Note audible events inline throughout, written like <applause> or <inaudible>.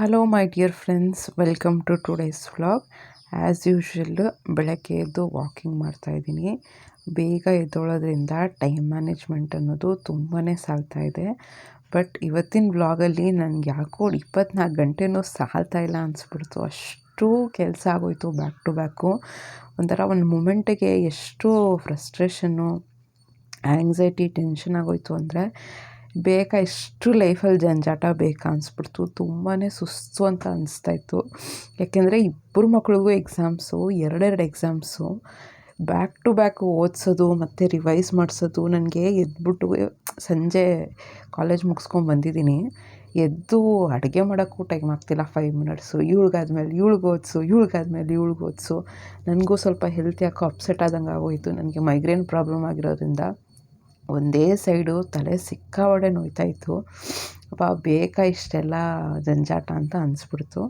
Hello my dear friends welcome to today's vlog as usual ಬೆಳಗ್ಗೆ ಎದ್ದು walking ಮಾಡ್ತಾಯಿದ್ದೀನಿ ಬೇಗ ಎದ್ದೊಳೋದ್ರಿಂದ ಟೈಮ್ ಮ್ಯಾನೇಜ್ಮೆಂಟ್ ಅನ್ನೋದು ತುಂಬಾ ಸಾಲ್ತಾ ಇದೆ. ಬಟ್ ಇವತ್ತಿನ ವ್ಲಾಗಲ್ಲಿ ನನಗೆ ಯಾಕೋ ಇಪ್ಪತ್ನಾಲ್ಕು ಗಂಟೆನೂ ಸಾಲ್ತಾ ಇಲ್ಲ ಅನಿಸ್ಬಿಡ್ತು. ಅಷ್ಟು ಕೆಲಸ ಆಗೋಯ್ತು ಬ್ಯಾಕ್ ಟು ಬ್ಯಾಕು ಒಂಥರ ಒಂದು ಮೂಮೆಂಟಿಗೆ ಎಷ್ಟು ಫ್ರಸ್ಟ್ರೇಷನ್ನು ಆ್ಯಂಗ್ಸೈಟಿ ಟೆನ್ಷನ್ ಆಗೋಯ್ತು ಅಂದರೆ ಬೇಕಾ? ಇಷ್ಟು ಲೈಫಲ್ಲಿ ಜಂಜಾಟ ಬೇಕಾ ಅನಿಸ್ಬಿಡ್ತು. ತುಂಬಾ ಸುಸ್ತು ಅಂತ ಅನಿಸ್ತಾಯಿತ್ತು ಯಾಕೆಂದರೆ ಇಬ್ಬರು ಮಕ್ಕಳಿಗೂ ಎಕ್ಸಾಮ್ಸು ಎರಡೆರಡು ಎಕ್ಸಾಮ್ಸು ಬ್ಯಾಕ್ ಟು ಬ್ಯಾಕ್ ಓದಿಸೋದು, ಮತ್ತು ರಿವೈಸ್ ಮಾಡಿಸೋದು, ನನಗೆ ಎದ್ಬಿಟ್ಟು ಸಂಜೆ ಕಾಲೇಜ್ ಮುಗಿಸ್ಕೊಂಡು ಬಂದಿದ್ದೀನಿ. ಎದ್ದು ಅಡುಗೆ ಮಾಡೋಕ್ಕೂ ಟೈಮ್ ಆಗ್ತಿಲ್ಲ ಫೈವ್ ಮಿನಿಟ್ಸು ಇವಳಿಗಾದ್ಮೇಲೆ ಇವಳಿಗೆ ಓದಿಸು, ಇವಳಿಗಾದ್ಮೇಲೆ ಇವಳಿಗೆ ಓದಿಸು. ನನಗೂ ಸ್ವಲ್ಪ ಹೆಲ್ತ್ ಯಾಕೋ ಅಪ್ಸೆಟ್ ಆದಂಗೆ ಆಗೋಯಿತು. ನನಗೆ ಮೈಗ್ರೇನ್ ಪ್ರಾಬ್ಲಮ್ ಆಗಿರೋದ್ರಿಂದ. ಒಂದೇ ಸೈಡು ತಲೆ ಸಿಕ್ಕಾಪಟ್ಟೆ ನೋಯ್ತಾಯಿತ್ತು ಅಪ್ಪ ಬೇಕಾ ಇಷ್ಟೆಲ್ಲ ಜಂಜಾಟ ಅಂತ ಅನಿಸ್ಬಿಡ್ತು.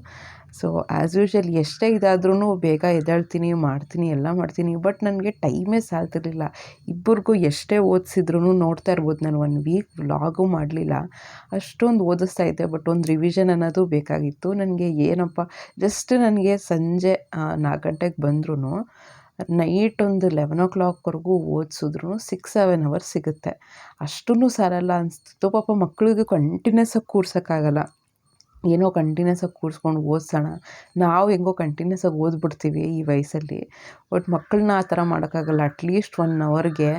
ಸೊ ಆ್ಯಸ್ ಯೂಶ್ವಲ್ ಎಷ್ಟೇ ಇದಾದ್ರೂ ಬೇಗ ಎದ್ದಾಳ್ತೀನಿ, ಮಾಡ್ತೀನಿ, ಎಲ್ಲ ಮಾಡ್ತೀನಿ ಬಟ್ ನನಗೆ ಟೈಮೇ ಸಾಲ್ತಿರ್ಲಿಲ್ಲ. ಇಬ್ಬರಿಗೂ ಎಷ್ಟೇ ಓದಿಸಿದ್ರು ನೋಡ್ತಾ ಇರ್ಬೋದು ನಾನು ಒನ್ ವೀಕ್ ವ್ಲಾಗೂ ಮಾಡಲಿಲ್ಲ. ಅಷ್ಟೊಂದು ಓದಿಸ್ತಾ ಇದ್ದೆ ಬಟ್ ಒಂದು ರಿವಿಷನ್ ಅನ್ನೋದು ಬೇಕಾಗಿತ್ತು. ನನಗೆ ಏನಪ್ಪ ಜಸ್ಟ್ ನನಗೆ ಸಂಜೆ ನಾಲ್ಕು ಗಂಟೆಗೆ ಬಂದ್ರೂ ನೈಟ್ ಒಂದು ಲೆವೆನ್ ಓ ಕ್ಲಾಕ್ವರೆಗೂ ಓದಿಸಿದ್ರು ಸಿಕ್ಸ್ ಸೆವೆನ್ ಅವರ್ಸ್ ಸಿಗುತ್ತೆ. ಅಷ್ಟೂ ಸಾಲಲ್ಲ ಅನಿಸ್ತಿತ್ತು. ಪಾಪ ಮಕ್ಕಳಿಗೆ ಕಂಟಿನ್ಯೂಸಾಗಿ ಕೂರ್ಸೋಕ್ಕಾಗಲ್ಲ. ಏನೋ ಕಂಟಿನ್ಯೂಸಾಗಿ ಕೂರಿಸ್ಕೊಂಡು ಓದಿಸೋಣ. ನಾವು ಹೆಂಗೋ ಕಂಟಿನ್ಯೂಸಾಗಿ ಓದ್ಬಿಡ್ತೀವಿ ಈ ವಯಸ್ಸಲ್ಲಿ. ಬಟ್ ಮಕ್ಕಳನ್ನ ಆ ಥರ ಮಾಡೋಕ್ಕಾಗಲ್ಲ. ಅಟ್ಲೀಸ್ಟ್ ಒನ್ ಅವರ್ಗೆ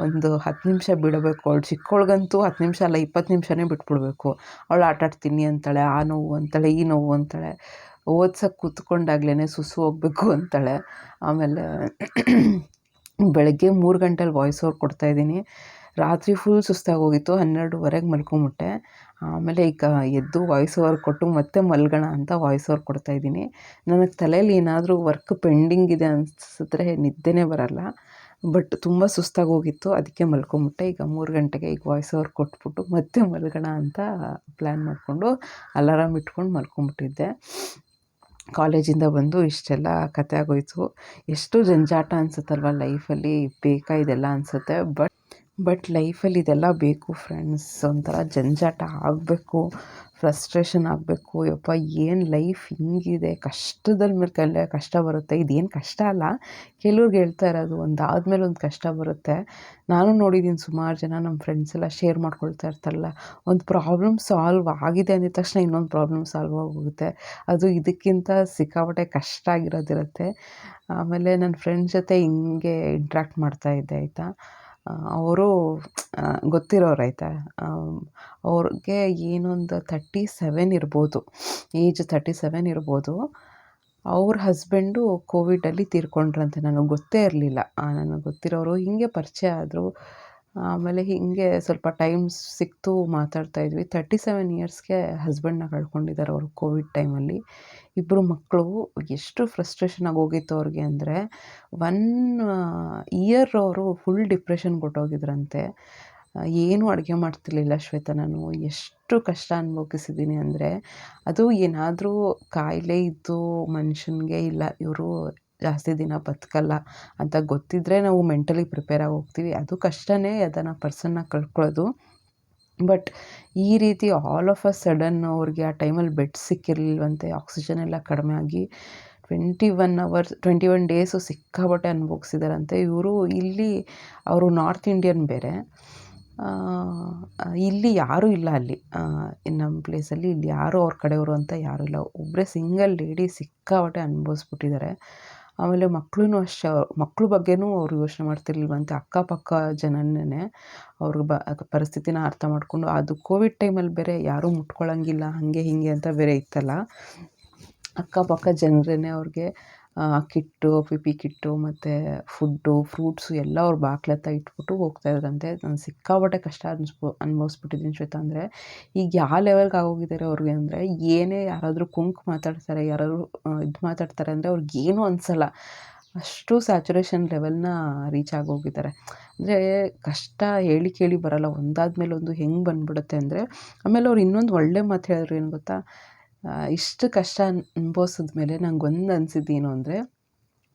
ಒಂದು ಹತ್ತು ನಿಮಿಷ ಬಿಡಬೇಕು. ಅವಳು ಚಿಕ್ಕವಳಿಗಂತೂ ಹತ್ತು ನಿಮಿಷ ಅಲ್ಲ, ಇಪ್ಪತ್ತು ನಿಮಿಷನೇ ಬಿಟ್ಬಿಡ್ಬೇಕು. ಅವಳು ಆಟಾಡ್ತೀನಿ ಅಂತಾಳೆ, ಆ ನೋವು ಅಂತಾಳೆ, ಈ ನೋವು ಅಂತಾಳೆ. ಓದ್ಸೋಕ್ಕೆ ಕೂತ್ಕೊಂಡಾಗ್ಲೇ ಸುಸು ಹೋಗಬೇಕು ಅಂತಾಳೆ. ಆಮೇಲೆ ಬೆಳಗ್ಗೆ ಮೂರು ಗಂಟೆಲಿ ವಾಯ್ಸ್ ಓವರ್ ಕೊಡ್ತಾಯಿದ್ದೀನಿ ರಾತ್ರಿ ಫುಲ್ ಸುಸ್ತಾಗಿ ಹೋಗಿತ್ತು ಹನ್ನೆರಡುವರೆಗೆ ಮಲ್ಕೊಂಬಿಟ್ಟೆ. ಆಮೇಲೆ ಈಗ ಎದ್ದು ವಾಯ್ಸ್ ಓವರ್ ಕೊಟ್ಟು ಮತ್ತೆ ಮಲ್ಗೋಣ ಅಂತ ವಾಯ್ಸ್ ಓವರ್ ಕೊಡ್ತಾಯಿದ್ದೀನಿ ನನಗೆ ತಲೆಯಲ್ಲಿ ಏನಾದರೂ ವರ್ಕ್ ಪೆಂಡಿಂಗ್ ಇದೆ ಅನಿಸಿದ್ರೆ ನಿದ್ದೆನೇ ಬರಲ್ಲ. ಬಟ್ ತುಂಬ ಸುಸ್ತಾಗಿ ಹೋಗಿತ್ತು ಅದಕ್ಕೆ ಮಲ್ಕೊಂಬಿಟ್ಟೆ. ಈಗ ಮೂರು ಗಂಟೆಗೆ ಈಗ ವಾಯ್ಸ್ ಓವರ್ ಕೊಟ್ಬಿಟ್ಟು ಮತ್ತೆ ಮಲ್ಗೋಣ ಅಂತ ಪ್ಲ್ಯಾನ್ ಮಾಡಿಕೊಂಡು, ಅಲಾರಾಮ್ ಇಟ್ಕೊಂಡು ಮಲ್ಕೊಂಬಿಟ್ಟಿದ್ದೆ. ಕಾಲೇಜಿಂದ ಬಂದು ಇಷ್ಟೆಲ್ಲ ಕತೆ ಆಗೋಯಿತು. ಎಷ್ಟು ಜಂಜಾಟ ಅನಿಸುತ್ತಲ್ವ ಲೈಫಲ್ಲಿ? ಬೇಕಾ ಇದೆಲ್ಲ ಅನಿಸುತ್ತೆ. ಬಟ್ ಬಟ್ ಲೈಫಲ್ಲಿ ಇದೆಲ್ಲ ಬೇಕು ಫ್ರೆಂಡ್ಸ್. ಒಂಥರ ಜಂಜಾಟ ಆಗಬೇಕು. ಫ್ರಸ್ಟ್ರೇಷನ್ ಆಗಬೇಕು, ಯಪ್ಪ, ಏನು ಲೈಫ್ ಹಿಂಗಿದೆ? ಕಷ್ಟದಲ್ಲಿ ಮೇಲೆ ಕಷ್ಟ ಬರುತ್ತೆ. ಇದೇನು ಕಷ್ಟ ಅಲ್ಲ. ಕೆಲವ್ರಿಗೆ ಹೇಳ್ತಾ ಇರೋದು ಒಂದು ಆದಮೇಲೆ ಒಂದು ಕಷ್ಟ ಬರುತ್ತೆ. ನಾನು ನೋಡಿದ್ದೀನಿ ಸುಮಾರು ಜನ ನಮ್ಮ ಫ್ರೆಂಡ್ಸ್ ಎಲ್ಲ ಶೇರ್ ಮಾಡ್ಕೊಳ್ತಾ ಇರ್ತಾರಲ್ಲ, ಒಂದು ಪ್ರಾಬ್ಲಮ್ ಸಾಲ್ವ್ ಆಗಿದೆ ಅಂದಿದ ತಕ್ಷಣ ಇನ್ನೊಂದು ಪ್ರಾಬ್ಲಮ್ ಸಾಲ್ವ್ ಆಗೋಗುತ್ತೆ. ಅದು ಇದಕ್ಕಿಂತ ಸಿಕ್ಕಾಪಟ್ಟೆ ಕಷ್ಟ ಆಗಿರೋದಿರುತ್ತೆ. ಆಮೇಲೆ ನನ್ನ ಫ್ರೆಂಡ್ಸ್ ಜೊತೆ ಹಿಂಗೆ ಇಂಟ್ರ್ಯಾಕ್ಟ್ ಮಾಡ್ತಾಯಿದ್ದೆ ಆಯಿತಾ? ಅವರು ಗೊತ್ತಿರೋರು ಅವ್ರಿಗೆ ಏನೊಂದು ಥರ್ಟಿ ಸೆವೆನ್ ಇರ್ಬೋದು. ಏಜ್ ಥರ್ಟಿ ಸೆವೆನ್ ಇರ್ಬೋದು. ಅವ್ರ ಹಸ್ಬೆಂಡು ಕೋವಿಡಲ್ಲಿ ತೀರ್ಕೊಂಡ್ರಂತೆ. ನನಗೆ ಗೊತ್ತೇ ಇರಲಿಲ್ಲ. ನನಗೆ ಗೊತ್ತಿರೋರು ಹೀಗೆ ಪರಿಚಯ ಆದರು. ಆಮೇಲೆ ಹೀಗೆ ಸ್ವಲ್ಪ ಟೈಮ್ ಸಿಕ್ತು ಮಾತಾಡ್ತಾ ಇದ್ವಿ. ತರ್ಟಿ ಸೆವೆನ್ ಇಯರ್ಸ್ಗೆ ಹಸ್ಬೆಂಡ್ನ ಕಳ್ಕೊಂಡಿದ್ದಾರೆ ಅವರು ಕೋವಿಡ್ ಟೈಮಲ್ಲಿ ಇಬ್ಬರು ಮಕ್ಕಳು ಎಷ್ಟು ಫ್ರಸ್ಟ್ರೇಷನ್ ಹೋಗಿತ್ತು ಅವ್ರಿಗೆ ಅಂದರೆ ಒನ್ ಇಯರ್ ಅವರು ಫುಲ್ ಡಿಪ್ರೆಷನ್ ಕೊಟ್ಟೋಗಿದ್ರಂತೆ. ಏನೂ ಅಡುಗೆ ಮಾಡ್ತಿರ್ಲಿಲ್ಲ ಶ್ವೇತಾ ನಾನು. ಎಷ್ಟು ಕಷ್ಟ ಅನುಭವಿಸಿದ್ದೀನಿ ಅಂದರೆ, ಅದು ಏನಾದರೂ ಕಾಯಿಲೆ ಇದ್ದು ಮನುಷ್ಯನಿಗೆ ಇಲ್ಲ, ಇವರು ಜಾಸ್ತಿ ದಿನ ಬದುಕಲ್ಲ ಅಂತ ಗೊತ್ತಿದ್ದರೆ ನಾವು ಮೆಂಟಲಿ ಪ್ರಿಪೇರ್ ಆಗಿ ಹೋಗ್ತೀವಿ. ಅದು ಕಷ್ಟವೇ ಅದನ್ನು ಪರ್ಸನ್ನ ಕಳ್ಕೊಳ್ಳೋದು. ಬಟ್ ಈ ರೀತಿ ಆಲ್ ಆಫ್ ಅ ಸಡನ್ ಅವ್ರಿಗೆ ಆ ಟೈಮಲ್ಲಿ ಬೆಡ್ ಸಿಕ್ಕಿರಲಿಲ್ವಂತೆ ಆಕ್ಸಿಜನ್ ಎಲ್ಲ ಕಡಿಮೆ ಆಗಿ twenty one hours twenty one days ಸಿಕ್ಕಾಪಟ್ಟೆ ಅನುಭವಿಸಿದಾರಂತೆ. ಇವರು ಇಲ್ಲಿ, ಅವರು ನಾರ್ತ್ ಇಂಡಿಯನ್ ಬೇರೆ. ಇಲ್ಲಿ ಯಾರೂ ಇಲ್ಲ ಅಲ್ಲಿ. ನಮ್ಮ ಪ್ಲೇಸಲ್ಲಿ ಇಲ್ಲಿ ಯಾರೂ ಅವ್ರ ಕಡೆಯವರು ಅಂತ ಯಾರೂ ಇಲ್ಲ. ಒಬ್ಬರೇ ಸಿಂಗಲ್ ಲೇಡಿ ಸಿಕ್ಕಾಪಟ್ಟೆ ಅನುಭವಿಸ್ಬಿಟ್ಟಿದ್ದಾರೆ. ಆಮೇಲೆ ಮಕ್ಕಳೂ ಅಷ್ಟೇ, ಮಕ್ಳ ಬಗ್ಗೆನೂ ಅವರು ಯೋಚನೆ ಮಾಡ್ತಿರ್ಲಿಲ್ವಂತೆ ಅಕ್ಕಪಕ್ಕ ಜನನೇ ಅವ್ರ ಬ, ಪರಿಸ್ಥಿತಿನ ಅರ್ಥ ಮಾಡಿಕೊಂಡು, ಅದು ಕೋವಿಡ್ ಟೈಮಲ್ಲಿ ಬೇರೆ ಯಾರೂ ಮುಟ್ಕೊಳ್ಳೋಂಗಿಲ್ಲ ಹಾಗೆ ಹೀಗೆ ಅಂತ ಬೇರೆ ಇತ್ತಲ್ಲ, ಅಕ್ಕಪಕ್ಕ ಜನರೇ ಅವ್ರಿಗೆ ಕಿಟ್ಟು ಪಿ ಪಿ ಕಿಟ್ಟು ಮತ್ತು ಫುಡ್ಡು, ಫ್ರೂಟ್ಸು ಎಲ್ಲ ಅವ್ರ ಬಾಗ್ಲ ಹತ್ರ ಇಟ್ಬಿಟ್ಟು ಹೋಗ್ತಾಯಿದ್ರಂತೆ ನಾನು ಸಿಕ್ಕಾಪಟ್ಟೆ ಕಷ್ಟ ಅನ್ಸ್ಬೋ ಅನುಭವಿಸ್ಬಿಟ್ಟಿದ್ದೀನಿ ಶ್ವೇತಾ ಅಂದರೆ. ಈಗ ಯಾವ ಲೆವೆಲ್ಗೆ ಆಗೋಗಿದ್ದಾರೆ ಅವ್ರಿಗೆ ಅಂದರೆ ಏನೇ ಯಾರಾದರೂ ಕುಂಕು ಮಾತಾಡ್ತಾರೆ, ಯಾರಾದರೂ ಇದು ಮಾತಾಡ್ತಾರೆ ಅಂದರೆ ಅವ್ರಿಗೇನೂ ಅನಿಸಲ್ಲ. ಅಷ್ಟು ಸ್ಯಾಚುರೇಷನ್ ಲೆವೆಲ್ನ ರೀಚ್ ಆಗೋಗಿದ್ದಾರೆ. ಅಂದರೆ ಕಷ್ಟ ಹೇಳಿ ಕೇಳಿ ಬರೋಲ್ಲ. ಒಂದಾದ್ಮೇಲೆ ಒಂದು ಹೆಂಗೆ ಬಂದ್ಬಿಡುತ್ತೆ ಅಂದರೆ ಆಮೇಲೆ ಅವ್ರು ಇನ್ನೊಂದು ಒಳ್ಳೆ ಮಾತು ಹೇಳಿದ್ರು ಏನು ಗೊತ್ತಾ? ಇಷ್ಟು ಕಷ್ಟ ಅನುಭವಿಸಿದ ಮೇಲೆ ನಂಗೆ ಒಂದು ಅನಿಸಿದ್ದು ಏನು ಅಂದರೆ,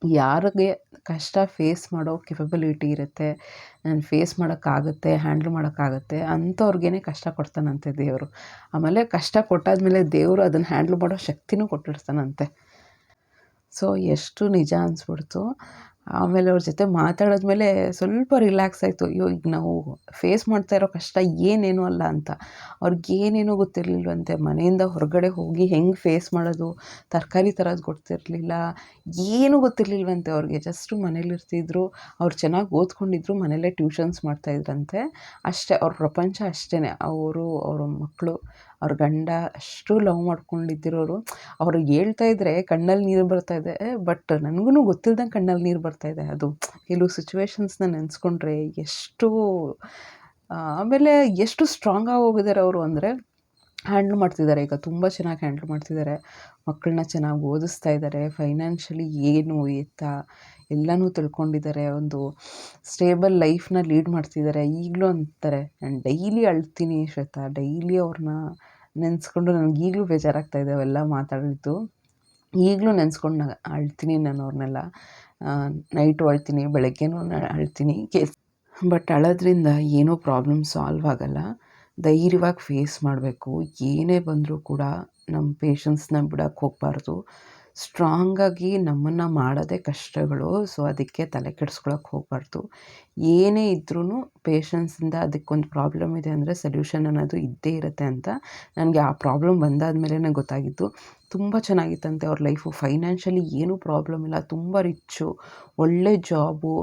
ಯಾರಿಗೆ ಕಷ್ಟ ಫೇಸ್ ಮಾಡೋ ಕೆಪಬಿಲಿಟಿ ಇರುತ್ತೆ, ನಾನು ಫೇಸ್ ಮಾಡೋಕ್ಕಾಗುತ್ತೆ ಹ್ಯಾಂಡ್ಲ್ ಮಾಡೋಕ್ಕಾಗುತ್ತೆ ಅಂಥವ್ರಿಗೇ ಕಷ್ಟ ಕೊಡ್ತಾನಂತೆ ದೇವರು. ಆಮೇಲೆ ಕಷ್ಟ ಕೊಟ್ಟಾದಮೇಲೆ ದೇವರು ಅದನ್ನು ಹ್ಯಾಂಡ್ಲ್ ಮಾಡೋ ಶಕ್ತಿನೂ ಕೊಟ್ಟಿರ್ತಾನಂತೆ ಸೊ ಎಷ್ಟು ನಿಜ ಅನಿಸ್ಬಿಡ್ತು. ಆಮೇಲೆ ಅವ್ರ ಜೊತೆ ಮಾತಾಡಿದ್ಮೇಲೆ ಸ್ವಲ್ಪ ರಿಲ್ಯಾಕ್ಸ್ ಆಯಿತು. ಅಯ್ಯೋ, ಈಗ ನಾವು ಫೇಸ್ ಮಾಡ್ತಾ ಇರೋ ಕಷ್ಟ ಏನೇನೂ ಅಲ್ಲ ಅಂತ. ಅವ್ರಿಗೇನೇನೂ ಗೊತ್ತಿರಲಿಲ್ವಂತೆ. ಮನೆಯಿಂದ ಹೊರಗಡೆ ಹೋಗಿ ಹೆಂಗೆ ಫೇಸ್ ಮಾಡೋದು, ತರಕಾರಿ ತರೋದು ಗೊತ್ತಿರಲಿಲ್ಲ, ಏನೂ ಗೊತ್ತಿರಲಿಲ್ವಂತೆ ಅವ್ರಿಗೆ. ಜಸ್ಟು ಮನೇಲಿರ್ತಿದ್ರು ಅವ್ರು ಚೆನ್ನಾಗಿ ಓದ್ಕೊಂಡಿದ್ರು, ಮನೇಲೇ ಟ್ಯೂಷನ್ಸ್ ಮಾಡ್ತಾಯಿದ್ರಂತೆ ಅಷ್ಟೇ, ಅವ್ರ ಪ್ರಪಂಚ ಅಷ್ಟೇ ಅವರು, ಅವ್ರ ಮಕ್ಕಳು ಅವ್ರ ಗಂಡ ಅಷ್ಟು ಲವ್ ಮಾಡ್ಕೊಂಡಿದ್ದಿರೋರು. ಅವ್ರಿಗೆ ಹೇಳ್ತಾ ಇದ್ದರೆ ಕಣ್ಣಲ್ಲಿ ನೀರು ಬರ್ತಾ ಇದೆ. ಬಟ್ ನನಗೂ ಗೊತ್ತಿಲ್ದಂಗೆ ಕಣ್ಣಲ್ಲಿ ನೀರು ಬರ್ತಾ ಇದೆ. ಅದು ಕೆಲವು ಸಿಚುವೇಶನ್ಸ್ನ ನೆನೆಸ್ಕೊಂಡ್ರೆ ಎಷ್ಟು ಆಮೇಲೆ ಎಷ್ಟು ಸ್ಟ್ರಾಂಗಾಗಿ ಹೋಗಿದ್ದಾರೆ ಅವರು ಅಂದರೆ ಹ್ಯಾಂಡ್ಲ್ ಮಾಡ್ತಿದ್ದಾರೆ. ಈಗ ತುಂಬ ಚೆನ್ನಾಗಿ ಹ್ಯಾಂಡ್ಲ್ ಮಾಡ್ತಿದ್ದಾರೆ. ಮಕ್ಕಳನ್ನ ಚೆನ್ನಾಗಿ ಓದಿಸ್ತಾ ಇದ್ದಾರೆ. ಫೈನಾನ್ಷಿಯಲಿ ಏನು ಎತ್ತ ಎಲ್ಲನೂ ತಿಳ್ಕೊಂಡಿದ್ದಾರೆ. ಒಂದು ಸ್ಟೇಬಲ್ ಲೈಫ್ನ ಲೀಡ್ ಮಾಡ್ತಿದ್ದಾರೆ. ಈಗಲೂ ಅಂತಾರೆ, ನಾನು ಡೈಲಿ ಅಳ್ತೀನಿ ಶ್ವೇತಾ. ಡೈಲಿ ಅವ್ರನ್ನ ನೆನೆಸ್ಕೊಂಡು ನನಗೆ ಈಗಲೂ ಬೇಜಾರಾಗ್ತಾ ಇದೆ. ಅವೆಲ್ಲ ಮಾತಾಡಿದ್ದು ಈಗಲೂ ನೆನೆಸ್ಕೊಂಡು ನಾನು ಅಳ್ತೀನಿ ನಾನು ಅವ್ರನ್ನೆಲ್ಲ ನೈಟು ಅಳ್ತೀನಿ, ಬೆಳಗ್ಗೆನೂ ಅಳ್ತೀನಿ, ಕೇಸ್ ಬಟ್ ಅಳೋದ್ರಿಂದ ಏನೂ ಪ್ರಾಬ್ಲಮ್ ಸಾಲ್ವ್ ಆಗೋಲ್ಲ. ಧೈರ್ಯವಾಗಿ ಫೇಸ್ ಮಾಡಬೇಕು. ಏನೇ ಬಂದರೂ ಕೂಡ ನಮ್ಮ ಪೇಷನ್ಸ್ನ ಬಿಡೋಕ್ಕೆ ಹೋಗಬಾರ್ದು. ಸ್ಟ್ರಾಂಗಾಗಿ ನಮ್ಮನ್ನು ಮಾಡೋದೇ ಕಷ್ಟಗಳು. ಸೊ, ಅದಕ್ಕೆ ತಲೆ ಕೆಡಿಸ್ಕೊಳಕ್ಕೆ ಹೋಗಬಾರ್ದು. ಏನೇ ಇದ್ರೂ ಪೇಷನ್ಸಿಂದ ಅದಕ್ಕೊಂದು ಪ್ರಾಬ್ಲಮ್ ಇದೆ ಅಂದರೆ ಸೊಲ್ಯೂಷನ್ ಅನ್ನೋದು ಇದ್ದೇ ಇರುತ್ತೆ ಅಂತ ನನಗೆ ಆ ಪ್ರಾಬ್ಲಮ್ ಬಂದಾದ ಗೊತ್ತಾಗಿದ್ದು. ತುಂಬ ಚೆನ್ನಾಗಿತ್ತಂತೆ ಅವ್ರ ಲೈಫು ಫೈನಾನ್ಷಿಯಲಿ ಏನೂ ಪ್ರಾಬ್ಲಮ್ ಇಲ್ಲ. ತುಂಬ ರಿಚ್ಚು ಒಳ್ಳೆ ಜಾಬು